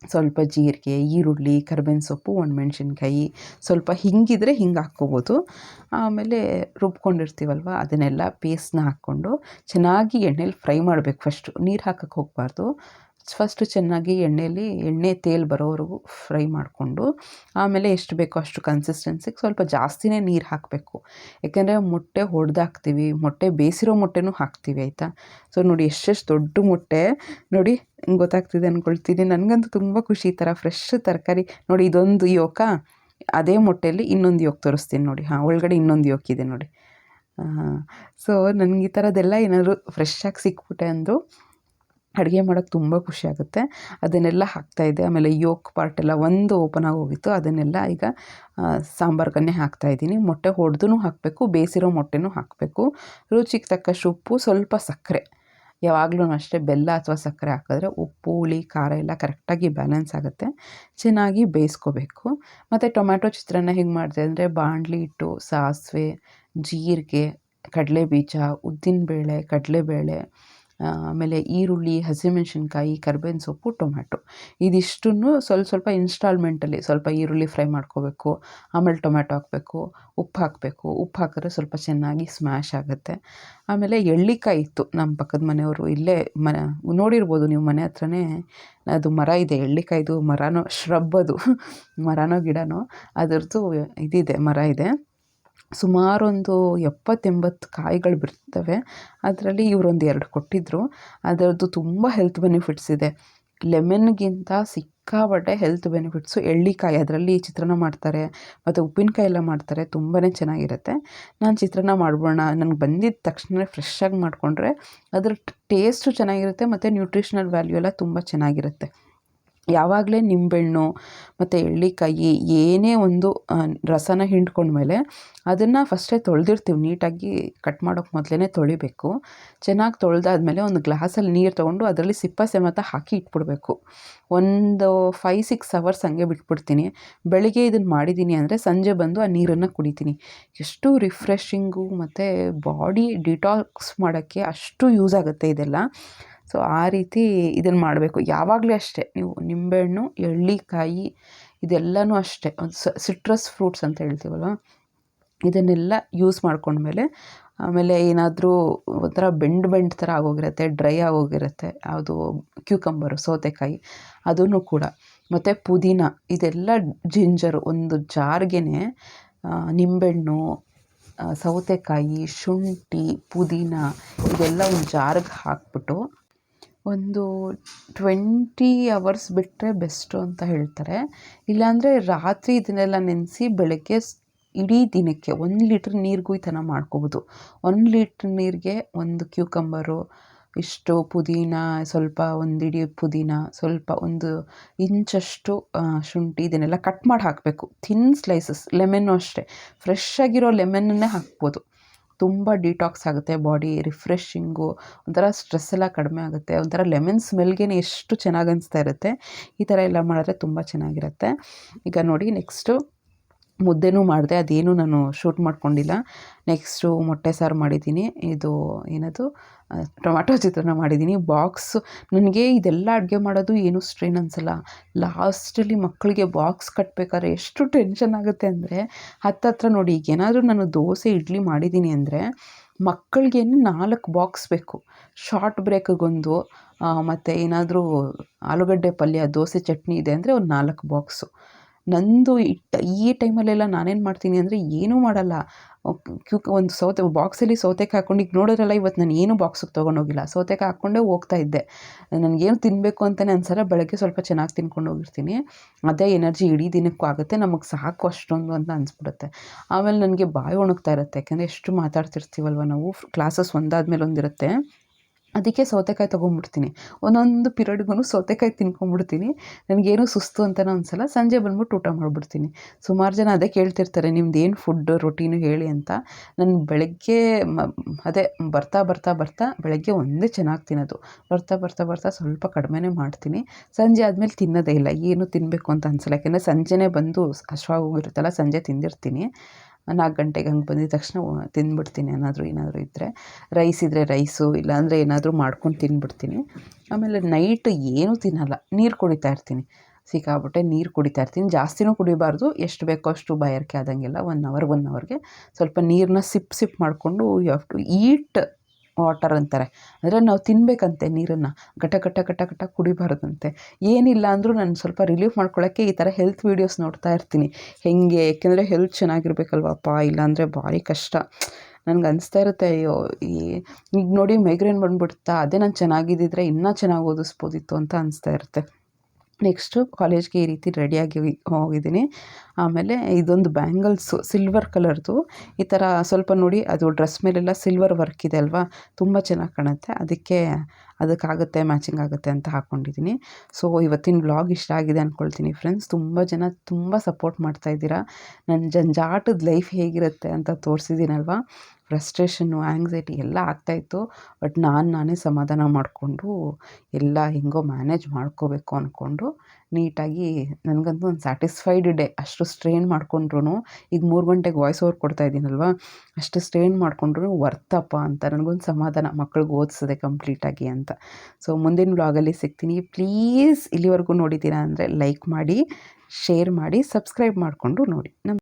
ಸ್ವಲ್ಪ ಜೀರಿಗೆ, ಈರುಳ್ಳಿ, ಕರ್ಬೇವಿನ ಸೊಪ್ಪು, ಒಣಮೆಣ್ಸಿನ್ಕಾಯಿ, ಸ್ವಲ್ಪ ಹಿಂಗಿದ್ರೆ ಹಿಂಗೆ ಹಾಕ್ಕೋಬೋದು. ಆಮೇಲೆ ರುಬ್ಕೊಂಡಿರ್ತೀವಲ್ವ? ಅದನ್ನೆಲ್ಲ ಪೇಸ್ಟ್ನ ಹಾಕ್ಕೊಂಡು ಚೆನ್ನಾಗಿ ಎಣ್ಣೆಲಿ ಫ್ರೈ ಮಾಡಬೇಕು ಫಸ್ಟು ನೀರು ಹಾಕಕ್ಕೆ ಹೋಗಬಾರ್ದು. ಫಸ್ಟು ಚೆನ್ನಾಗಿ ಎಣ್ಣೆಯಲ್ಲಿ ಎಣ್ಣೆ ತೇಲ್ ಬರೋವರೆಗೂ ಫ್ರೈ ಮಾಡಿಕೊಂಡು, ಆಮೇಲೆ ಎಷ್ಟು ಬೇಕೋ ಅಷ್ಟು ಕನ್ಸಿಸ್ಟೆನ್ಸಿಗೆ ಸ್ವಲ್ಪ ಜಾಸ್ತಿನೇ ನೀರು ಹಾಕಬೇಕು. ಯಾಕೆಂದರೆ ಮೊಟ್ಟೆ ಹೊಡೆದಾಕ್ತೀವಿ, ಮೊಟ್ಟೆ ಬೇಯಿಸಿರೋ ಮೊಟ್ಟೆನೂ ಹಾಕ್ತೀವಿ, ಆಯಿತಾ? ಸೊ ನೋಡಿ ಎಷ್ಟೆಷ್ಟು ದೊಡ್ಡ ಮೊಟ್ಟೆ. ನೋಡಿ ಗೊತ್ತಾಗ್ತಿದೆ ಅಂದ್ಕೊಳ್ತೀನಿ ನನಗಂತೂ ತುಂಬ ಖುಷಿ ಈ ಥರ ಫ್ರೆಶ್ ತರಕಾರಿ. ನೋಡಿ, ಇದೊಂದು ಯೋಕ. ಅದೇ ಮೊಟ್ಟೆಯಲ್ಲಿ ಇನ್ನೊಂದು ಯೋಕ್ ತೋರಿಸ್ತೀನಿ ನೋಡಿ. ಹಾಂ, ಒಳಗಡೆ ಇನ್ನೊಂದು ಯೋಕ್ ಇದೆ ನೋಡಿ. ಸೊ ನನಗೆ ಈ ಥರದ್ದೆಲ್ಲ ಏನಾದರೂ ಫ್ರೆಶ್ ಆಗಿ ಸಿಕ್ಬಿಟ್ಟೆ ಅಂದರು ಅಡುಗೆ ಮಾಡೋಕ್ಕೆ ತುಂಬ ಖುಷಿ ಆಗುತ್ತೆ. ಅದನ್ನೆಲ್ಲ ಹಾಕ್ತಾಯಿದ್ದೆ ಆಮೇಲೆ ಯೋಕ್ ಪಾರ್ಟ್ ಎಲ್ಲ ಒಂದು ಓಪನ್ ಆಗಿ ಹೋಗಿತ್ತು. ಅದನ್ನೆಲ್ಲ ಈಗ ಸಾಂಬಾರ್ಗನ್ನೇ ಹಾಕ್ತಾಯಿದ್ದೀನಿ ಮೊಟ್ಟೆ ಹೊಡೆದು ಹಾಕಬೇಕು, ಬೇಯಿಸಿರೋ ಮೊಟ್ಟೆನೂ ಹಾಕಬೇಕು. ರುಚಿಗೆ ತಕ್ಕಷ್ಟು ಉಪ್ಪು, ಸ್ವಲ್ಪ ಸಕ್ಕರೆ. ಯಾವಾಗಲೂ ಅಷ್ಟೇ ಬೆಲ್ಲ ಅಥವಾ ಸಕ್ಕರೆ ಹಾಕಿದ್ರೆ ಉಪ್ಪು, ಹುಳಿ, ಖಾರ ಎಲ್ಲ ಕರೆಕ್ಟಾಗಿ ಬ್ಯಾಲೆನ್ಸ್ ಆಗುತ್ತೆ. ಚೆನ್ನಾಗಿ ಬೇಯಿಸ್ಕೋಬೇಕು. ಮತ್ತು ಟೊಮ್ಯಾಟೊ ಚಿತ್ರಾನ್ನ ಹೇಗೆ ಮಾಡಿದೆ ಅಂದರೆ ಬಾಣಲಿ ಹಿಟ್ಟು, ಸಾಸಿವೆ, ಜೀರಿಗೆ ಕಡಲೆ ಬೀಜ ಉದ್ದಿನಬೇಳೆ, ಕಡಲೆಬೇಳೆ ಆಮೇಲೆ ಈರುಳ್ಳಿ, ಹಸಿಮೆಣ್ಸಿನ್ಕಾಯಿ, ಕರ್ಬೇವಿನ ಸೊಪ್ಪು, ಟೊಮ್ಯಾಟೊ. ಇದಿಷ್ಟನ್ನು ಸ್ವಲ್ಪ ಸ್ವಲ್ಪ ಇನ್ಸ್ಟಾಲ್ಮೆಂಟಲ್ಲಿ ಸ್ವಲ್ಪ ಈರುಳ್ಳಿ ಫ್ರೈ ಮಾಡ್ಕೋಬೇಕು, ಆಮೇಲೆ ಟೊಮ್ಯಾಟೊ ಹಾಕಬೇಕು, ಉಪ್ಪು ಹಾಕಬೇಕು. ಉಪ್ಪು ಹಾಕಿದ್ರೆ ಸ್ವಲ್ಪ ಚೆನ್ನಾಗಿ ಸ್ಮ್ಯಾಶ್ ಆಗುತ್ತೆ. ಆಮೇಲೆ ಎಳ್ಳಿಕಾಯಿ ಇತ್ತು ನಮ್ಮ ಪಕ್ಕದ ಮನೆಯವರು, ಇಲ್ಲೇ ಮನೆ, ನೋಡಿರ್ಬೋದು ನೀವು ಮನೆ ಹತ್ರನೇ, ಅದು ಮರ ಇದೆ, ಎಳ್ಳಿಕಾಯ್ದು ಮರನೋ ಶ್ರಬ್ ಅದು ಮರನೋ, ಗಿಡನೋ, ಅದರದ್ದು ಇದಿದೆ, ಮರ ಇದೆ. ಸುಮಾರೊಂದು ಎಪ್ಪತ್ತೆಂಬತ್ತು ಕಾಯಿಗಳು ಬಿಡ್ತವೆ ಅದರಲ್ಲಿ ಇವರೊಂದು ಎರಡು ಕೊಟ್ಟಿದ್ದರು ಅದರದ್ದು ತುಂಬ ಹೆಲ್ತ್ ಬೆನಿಫಿಟ್ಸ್ ಇದೆ. ಲೆಮನ್ಗಿಂತ ಸಿಕ್ಕಾಪಟ್ಟೆ ಹೆಲ್ತ್ ಬೆನಿಫಿಟ್ಸು ಎಳ್ಳಿಕಾಯಿ ಅದರಲ್ಲಿ ಚಿತ್ರಾನ್ನ ಮಾಡ್ತಾರೆ. ಮತ್ತು ಉಪ್ಪಿನಕಾಯಿ ಎಲ್ಲ ಮಾಡ್ತಾರೆ. ತುಂಬಾ ಚೆನ್ನಾಗಿರುತ್ತೆ. ನಾನು ಚಿತ್ರಾನ್ನ ಮಾಡ್ಬೋಣ. ನನಗೆ ಬಂದಿದ್ದ ತಕ್ಷಣ ಫ್ರೆಶ್ಶಾಗಿ ಮಾಡಿಕೊಂಡ್ರೆ ಅದರ ಟೇಸ್ಟು ಚೆನ್ನಾಗಿರುತ್ತೆ ಮತ್ತು ನ್ಯೂಟ್ರಿಷನಲ್ ವ್ಯಾಲ್ಯೂ ಎಲ್ಲ ತುಂಬ ಚೆನ್ನಾಗಿರುತ್ತೆ. ಯಾವಾಗಲೇ ನಿಂಬೆಹಣ್ಣು ಮತ್ತು ಎಳ್ಳಿಕಾಯಿ ಏನೇ ಒಂದು ರಸನ ರಸನ ಹಿಂಡ್ಕೊಂಡ್ಮೇಲೆ ಅದನ್ನು ಫಸ್ಟೇ ತೊಳೆದಿರ್ತೀವಿ. ನೀಟಾಗಿ ಕಟ್ ಮಾಡೋಕ್ಕೆ ಮೊದಲೇ ತೊಳಿಬೇಕು. ಚೆನ್ನಾಗಿ ತೊಳೆದಾದ್ಮೇಲೆ ಒಂದು ಗ್ಲಾಸಲ್ಲಿ ನೀರು ತೊಗೊಂಡು ಅದರಲ್ಲಿ ಸಿಪ್ಪ ಸಮೇತ ಹಾಕಿ ಇಟ್ಬಿಡಬೇಕು. ಒಂದು ಫೈ ಸಿಕ್ಸ್ ಅವರ್ಸ್ ಹಂಗೆ ಬಿಟ್ಬಿಡ್ತೀನಿ. ಬೆಳಿಗ್ಗೆ ಇದನ್ನು ಮಾಡಿದ್ದೀನಿ ಅಂದರೆ ಸಂಜೆ ಬಂದು ಆ ನೀರನ್ನು ಕುಡಿತೀನಿ. ಎಷ್ಟು ರಿಫ್ರೆಶಿಂಗು ಮತ್ತು ಬಾಡಿ ಡಿಟಾಕ್ಸ್ ಮಾಡೋಕ್ಕೆ ಅಷ್ಟು ಯೂಸ್ ಆಗುತ್ತೆ ಇದೆಲ್ಲ. ಸೊ ಆ ರೀತಿ ಇದನ್ನು ಮಾಡಬೇಕು. ಯಾವಾಗಲೂ ಅಷ್ಟೇ, ನೀವು ನಿಂಬೆಹಣ್ಣು, ಎಳ್ಳಿಕಾಯಿ ಇದೆಲ್ಲನೂ ಅಷ್ಟೇ, ಒಂದು ಸಿಟ್ರಸ್ ಫ್ರೂಟ್ಸ್ ಅಂತ ಹೇಳ್ತೀವಲ್ವ? ಇದನ್ನೆಲ್ಲ ಯೂಸ್ ಮಾಡ್ಕೊಂಡ್ಮೇಲೆ, ಆಮೇಲೆ ಏನಾದರೂ ಒಂಥರ ಬೆಂಡ್ ಬೆಂಡ್ ಥರ ಆಗೋಗಿರುತ್ತೆ, ಡ್ರೈ ಆಗೋಗಿರುತ್ತೆ, ಅದು ಕ್ಯೂಕಂಬರು ಸೌತೆಕಾಯಿ, ಅದನ್ನು ಕೂಡ. ಮತ್ತು ಪುದೀನ, ಇದೆಲ್ಲ ಜಿಂಜರು ಒಂದು ಜಾರ್ಗೆ ನಿಂಬೆಹಣ್ಣು ಸೌತೆಕಾಯಿ, ಶುಂಠಿ, ಪುದೀನ ಇದೆಲ್ಲ ಒಂದು ಜಾರ್ಗೆ ಹಾಕ್ಬಿಟ್ಟು ಒಂದು ಟ್ವೆಂಟಿ ಅವರ್ಸ್ ಬಿಟ್ಟರೆ ಬೆಸ್ಟು ಅಂತ ಹೇಳ್ತಾರೆ. ಇಲ್ಲಾಂದರೆ ರಾತ್ರಿ ಇದನ್ನೆಲ್ಲ ನೆನೆಸಿ ಬೆಳಗ್ಗೆ ಸ್- ಇಡೀ ದಿನಕ್ಕೆ ಒಂದು ಲೀಟ್ರ್ ನೀರಿಗೂ ಈ ಥರ ಮಾಡ್ಕೋಬೋದು. ಒಂದು ಲೀಟ್ರ್ ನೀರಿಗೆ ಒಂದು ಕ್ಯೂಕಂಬರು, ಇಷ್ಟು ಪುದೀನ, ಸ್ವಲ್ಪ ಒಂದು ಇಡೀ ಪುದೀನ, ಸ್ವಲ್ಪ ಒಂದು ಇಂಚಷ್ಟು ಶುಂಠಿ ಇದನ್ನೆಲ್ಲ ಕಟ್ ಮಾಡಿ ಹಾಕಬೇಕು. ಥಿನ್ ಸ್ಲೈಸಸ್, ಲೆಮೆನ್ನು ಅಷ್ಟೇ. ಫ್ರೆಶ್ ಆಗಿರೋ ಲೆಮನ್ನನ್ನೇ ಹಾಕ್ಬೋದು. ತುಂಬ ಡಿಟಾಕ್ಸ್ ಆಗುತ್ತೆ ಬಾಡಿ ರಿಫ್ರೆಶಿಂಗು ಒಂಥರ ಸ್ಟ್ರೆಸ್ ಎಲ್ಲ ಕಡಿಮೆ ಆಗುತ್ತೆ. ಒಂಥರ ಲೆಮನ್ ಸ್ಮೆಲ್ಗೆ ಎಷ್ಟು ಚೆನ್ನಾಗಿ ಅನಿಸ್ತಾ ಇರುತ್ತೆ, ಈ ಥರ ಎಲ್ಲ ಮಾಡಿದ್ರೆ ತುಂಬ ಚೆನ್ನಾಗಿರುತ್ತೆ. ಈಗ ನೋಡಿ ನೆಕ್ಸ್ಟು ಮುದ್ದೆನೂ ಮಾಡಿದೆ, ಅದೇನು ನಾನು ಶೂಟ್ ಮಾಡ್ಕೊಂಡಿಲ್ಲ. ನೆಕ್ಸ್ಟು ಮೊಟ್ಟೆ ಸಾರು ಮಾಡಿದ್ದೀನಿ. ಇದು ಏನದು? ಟೊಮ್ಯಾಟೊ ಚಿತ್ರಾನ್ನ ಮಾಡಿದ್ದೀನಿ. ಬಾಕ್ಸ್ ನನಗೆ ಇದೆಲ್ಲ ಅಡುಗೆ ಮಾಡೋದು ಏನೂ ಸ್ಟ್ರೈನ್ ಅನಿಸಲ್ಲ. ಲಾಸ್ಟಲ್ಲಿ ಮಕ್ಕಳಿಗೆ ಬಾಕ್ಸ್ ಕಟ್ಟಬೇಕಾದ್ರೆ ಎಷ್ಟು ಟೆನ್ಷನ್ ಆಗುತ್ತೆ ಅಂದರೆ ಹತ್ತತ್ರ ನೋಡಿ, ಈಗ ಏನಾದರೂ ನಾನು ದೋಸೆ, ಇಡ್ಲಿ ಮಾಡಿದ್ದೀನಿ ಅಂದರೆ, ಮಕ್ಕಳಿಗೆ ನಾಲ್ಕು ಬಾಕ್ಸ್ ಬೇಕು. ಶಾರ್ಟ್ ಬ್ರೇಕಿಗೊಂದು ಮತ್ತು ಏನಾದರೂ ಆಲೂಗಡ್ಡೆ ಪಲ್ಯ, ದೋಸೆ, ಚಟ್ನಿ ಇದೆ ಅಂದರೆ ಒಂದು ನಾಲ್ಕು ಬಾಕ್ಸು ನಂದು ಈ ಟೈಮಲ್ಲೆಲ್ಲ ನಾನೇನು ಮಾಡ್ತೀನಿ ಅಂದರೆ ಏನೂ ಮಾಡಲ್ಲ. ಕ್ಯೂ, ಒಂದು ಸೌತೆ, ಬಾಕ್ಸಲ್ಲಿ ಸೌತೆಕಾಯಿ ಹಾಕ್ಕೊಂಡು ಈಗ ನೋಡಿದ್ರಲ್ಲ ಇವತ್ತು ನಾನು ಏನು ಬಾಕ್ಸಿಗೆ ತೊಗೊಂಡೋಗಿಲ್ಲ. ಸೌತೆಕಾಯಿ ಹಾಕ್ಕೊಂಡೇ ಹೋಗ್ತಾ ಇದ್ದೆ. ನನಗೇನು ತಿನ್ನಬೇಕು ಅಂತಲೇ ಅನ್ಸಲ್ಲ, ಬೆಳಗ್ಗೆ ಸ್ವಲ್ಪ ಚೆನ್ನಾಗಿ ತಿನ್ಕೊಂಡು ಹೋಗಿರ್ತೀನಿ ಅದೇ ಎನರ್ಜಿ ಇಡೀ ದಿನಕ್ಕೂ ಆಗುತ್ತೆ, ನಮಗೆ ಸಾಕು ಅಷ್ಟೊಂದು ಅಂತ ಅನಿಸ್ಬಿಡುತ್ತೆ. ಆಮೇಲೆ ನನಗೆ ಬಾಯಿ ಒಣಗ್ತಾ ಇರುತ್ತೆ, ಯಾಕೆಂದರೆ ಎಷ್ಟು ಮಾತಾಡ್ತಿರ್ತೀವಲ್ವ ನಾವು, ಕ್ಲಾಸಸ್ ಒಂದಾದ ಮೇಲೆ ಒಂದಿರುತ್ತೆ ಅದಕ್ಕೆ ಸೌತೆಕಾಯಿ ತೊಗೊಂಬಿಡ್ತೀನಿ. ಒಂದೊಂದು ಪಿರಿಯಡ್ಗೂ ಸೌತೆಕಾಯಿ ತಿನ್ಕೊಂಬಿಡ್ತೀನಿ. ನನಗೇನು ಸುಸ್ತು ಅಂತಲೂ ಅನಿಸಲ್ಲ. ಸಂಜೆ ಬಂದ್ಬಿಟ್ಟು ಊಟ ಮಾಡಿಬಿಡ್ತೀನಿ. ಸುಮಾರು ಜನ ಅದೇ ಕೇಳ್ತಿರ್ತಾರೆ, ನಿಮ್ದು ಏನು ಫುಡ್ ರೊಟೀನು ಹೇಳಿ ಅಂತ. ನಾನು ಬೆಳಗ್ಗೆ ಅದೇ ಬರ್ತಾ ಬರ್ತಾ ಬರ್ತಾ ಬೆಳಗ್ಗೆ ಒಂದೇ ಚೆನ್ನಾಗಿ ತಿನ್ನೋದು. ಬರ್ತಾ ಬರ್ತಾ ಬರ್ತಾ ಸ್ವಲ್ಪ ಕಡಿಮೆನೇ ಮಾಡ್ತೀನಿ. ಸಂಜೆ ಆದಮೇಲೆ ತಿನ್ನೋದೇ ಇಲ್ಲ. ಏನು ತಿನ್ನಬೇಕು ಅಂತ ಅನ್ಸಲ್ಲ. ಯಾಕೆಂದರೆ ಸಂಜೆನೇ ಬಂದು ಹಶ್ವಾಗೋಗಿರುತ್ತಲ್ಲ ಸಂಜೆ ತಿಂದಿರ್ತೀನಿ. ನಾಲ್ಕು ಗಂಟೆಗೆ ಹಂಗೆ ಬಂದಿದ ತಕ್ಷಣ ತಿಂದ್ಬಿಡ್ತೀನಿ ಏನಾದರೂ ಏನಾದರೂ ಇದ್ದರೆ ರೈಸ್ ಇದ್ದರೆ ರೈಸು ಇಲ್ಲಾಂದರೆ ಏನಾದರೂ ಮಾಡ್ಕೊಂಡು ತಿಂದ್ಬಿಡ್ತೀನಿ. ಆಮೇಲೆ ನೈಟ್ ಏನೂ ತಿನ್ನಲ್ಲ, ನೀರು ಕುಡಿತಾ ಇರ್ತೀನಿ. ಸಿಕ್ಕಾಪಟ್ಟೆ ನೀರು ಕುಡಿತಾ ಇರ್ತೀನಿ. ಜಾಸ್ತಿನೂ ಕುಡಿಬಾರ್ದು, ಎಷ್ಟು ಬೇಕೋ ಅಷ್ಟು ಬಾಯಾರಿಕೆ ಆದಂಗೆಲ್ಲ ಒನ್ ಅವರ್ ಒನ್ ಅವರ್ಗೆ ಸ್ವಲ್ಪ ನೀರನ್ನ ಸಿಪ್ ಸಿಪ್ ಮಾಡಿಕೊಂಡು you have to eat water ಅಂತಾರೆ. ಅಂದರೆ ನಾವು ತಿನ್ನಬೇಕಂತೆ ನೀರನ್ನು. ಘಟ ಘಟ ಘಟ ಘಟ ಕುಡಿಬಾರ್ದಂತೆ. ಏನಿಲ್ಲ ಅಂದರೂ ನಾನು ಸ್ವಲ್ಪ ರಿಲೀಫ್ ಮಾಡ್ಕೊಳ್ಳೋಕ್ಕೆ ಈ ಥರ ಹೆಲ್ತ್ ವೀಡಿಯೋಸ್ ನೋಡ್ತಾ ಇರ್ತೀನಿ. ಹೇಗೆ? ಏಕೆಂದರೆ ಹೆಲ್ತ್ ಚೆನ್ನಾಗಿರ್ಬೇಕಲ್ವಪ್ಪ ಇಲ್ಲಾಂದರೆ ಭಾರಿ ಕಷ್ಟ. ನನಗೆ ಅನಿಸ್ತಾ ಇರುತ್ತೆ, ಅಯ್ಯೋ, ಈ, ಈಗ ನೋಡಿ ಮೈಗ್ರೇನ್ ಬಂದುಬಿಡ್ತಾ ಅದೇ ನಾನು ಚೆನ್ನಾಗಿದ್ದಿದ್ರೆ ಇನ್ನೂ ಚೆನ್ನಾಗಿ ಓದಿಸ್ಬೋದಿತ್ತು ಅಂತ ಅನಿಸ್ತಾ ಇರುತ್ತೆ. ನೆಕ್ಸ್ಟು ಕಾಲೇಜ್ಗೆ ಈ ರೀತಿ ರೆಡಿಯಾಗಿ ಹೋಗಿದ್ದೀನಿ. ಆಮೇಲೆ ಇದೊಂದು ಬ್ಯಾಂಗಲ್ಸು ಸಿಲ್ವರ್ ಕಲರ್ದು ಈ ಥರ ಸ್ವಲ್ಪ ನೋಡಿ, ಅದು ಡ್ರೆಸ್ ಮೇಲೆಲ್ಲ ಸಿಲ್ವರ್ ವರ್ಕ್ ಇದೆ ಅಲ್ವಾ? ತುಂಬ ಚೆನ್ನಾಗಿ ಕಾಣುತ್ತೆ. ಅದಕ್ಕೆ ಅದಕ್ಕಾಗುತ್ತೆ ಮ್ಯಾಚಿಂಗ್ ಆಗುತ್ತೆ ಅಂತ ಹಾಕ್ಕೊಂಡಿದ್ದೀನಿ ಸೊ ಇವತ್ತಿನ ವ್ಲಾಗ್ ಇಷ್ಟ ಆಗಿದೆ ಅಂದ್ಕೊಳ್ತೀನಿ ಫ್ರೆಂಡ್ಸ್ ತುಂಬ ಜನ ತುಂಬ ಸಪೋರ್ಟ್ ಮಾಡ್ತಾ ಇದ್ದೀರಾ. ನನ್ನ ಜಂಜಾಟದ ಲೈಫ್ ಹೇಗಿರುತ್ತೆ ಅಂತ ತೋರಿಸಿದ್ದೀನಲ್ವ ಫ್ರಸ್ಟ್ರೇಷನ್ನು ಆ್ಯಂಗ್ಸೈಟಿ ಎಲ್ಲ ಆಗ್ತಾಯಿತ್ತು ಬಟ್ ನಾನು ನಾನೇ ಸಮಾಧಾನ ಮಾಡಿಕೊಂಡು, ಎಲ್ಲ ಹೆಂಗೋ ಮ್ಯಾನೇಜ್ ಮಾಡ್ಕೋಬೇಕು ಅಂದ್ಕೊಂಡು ನೀಟಾಗಿ ನನಗಂತೂ ಒಂದು ಸ್ಯಾಟಿಸ್ಫೈಡ್ ಡೇ ಅಷ್ಟು ಸ್ಟ್ರೈನ್ ಮಾಡ್ಕೊಂಡ್ರೂ ಈಗ ಮೂರು ಗಂಟೆಗೆ ವಾಯ್ಸ್ ಓವರ್ ಕೊಡ್ತಾ ಇದ್ದೀನಲ್ವ? ಅಷ್ಟು ಸ್ಟ್ರೈನ್ ಮಾಡ್ಕೊಂಡ್ರೂ ವರ್ತಪ್ಪ ಅಂತ ನನಗೊಂದು ಸಮಾಧಾನ ಮಕ್ಳಿಗೆ ಓದಿಸಿದೆ ಕಂಪ್ಲೀಟಾಗಿ ಅಂತ. ಸೊ ಮುಂದಿನ ವ್ಲಾಗಲ್ಲಿ ಸಿಗ್ತೀನಿ. ಪ್ಲೀಸ್ ಇಲ್ಲಿವರೆಗೂ ನೋಡಿದ್ದೀರಾ ಅಂದರೆ ಲೈಕ್ ಮಾಡಿ ಶೇರ್ ಮಾಡಿ ಸಬ್ಸ್ಕ್ರೈಬ್ ಮಾಡಿಕೊಂಡು ನೋಡಿ. ನಮ್ಮ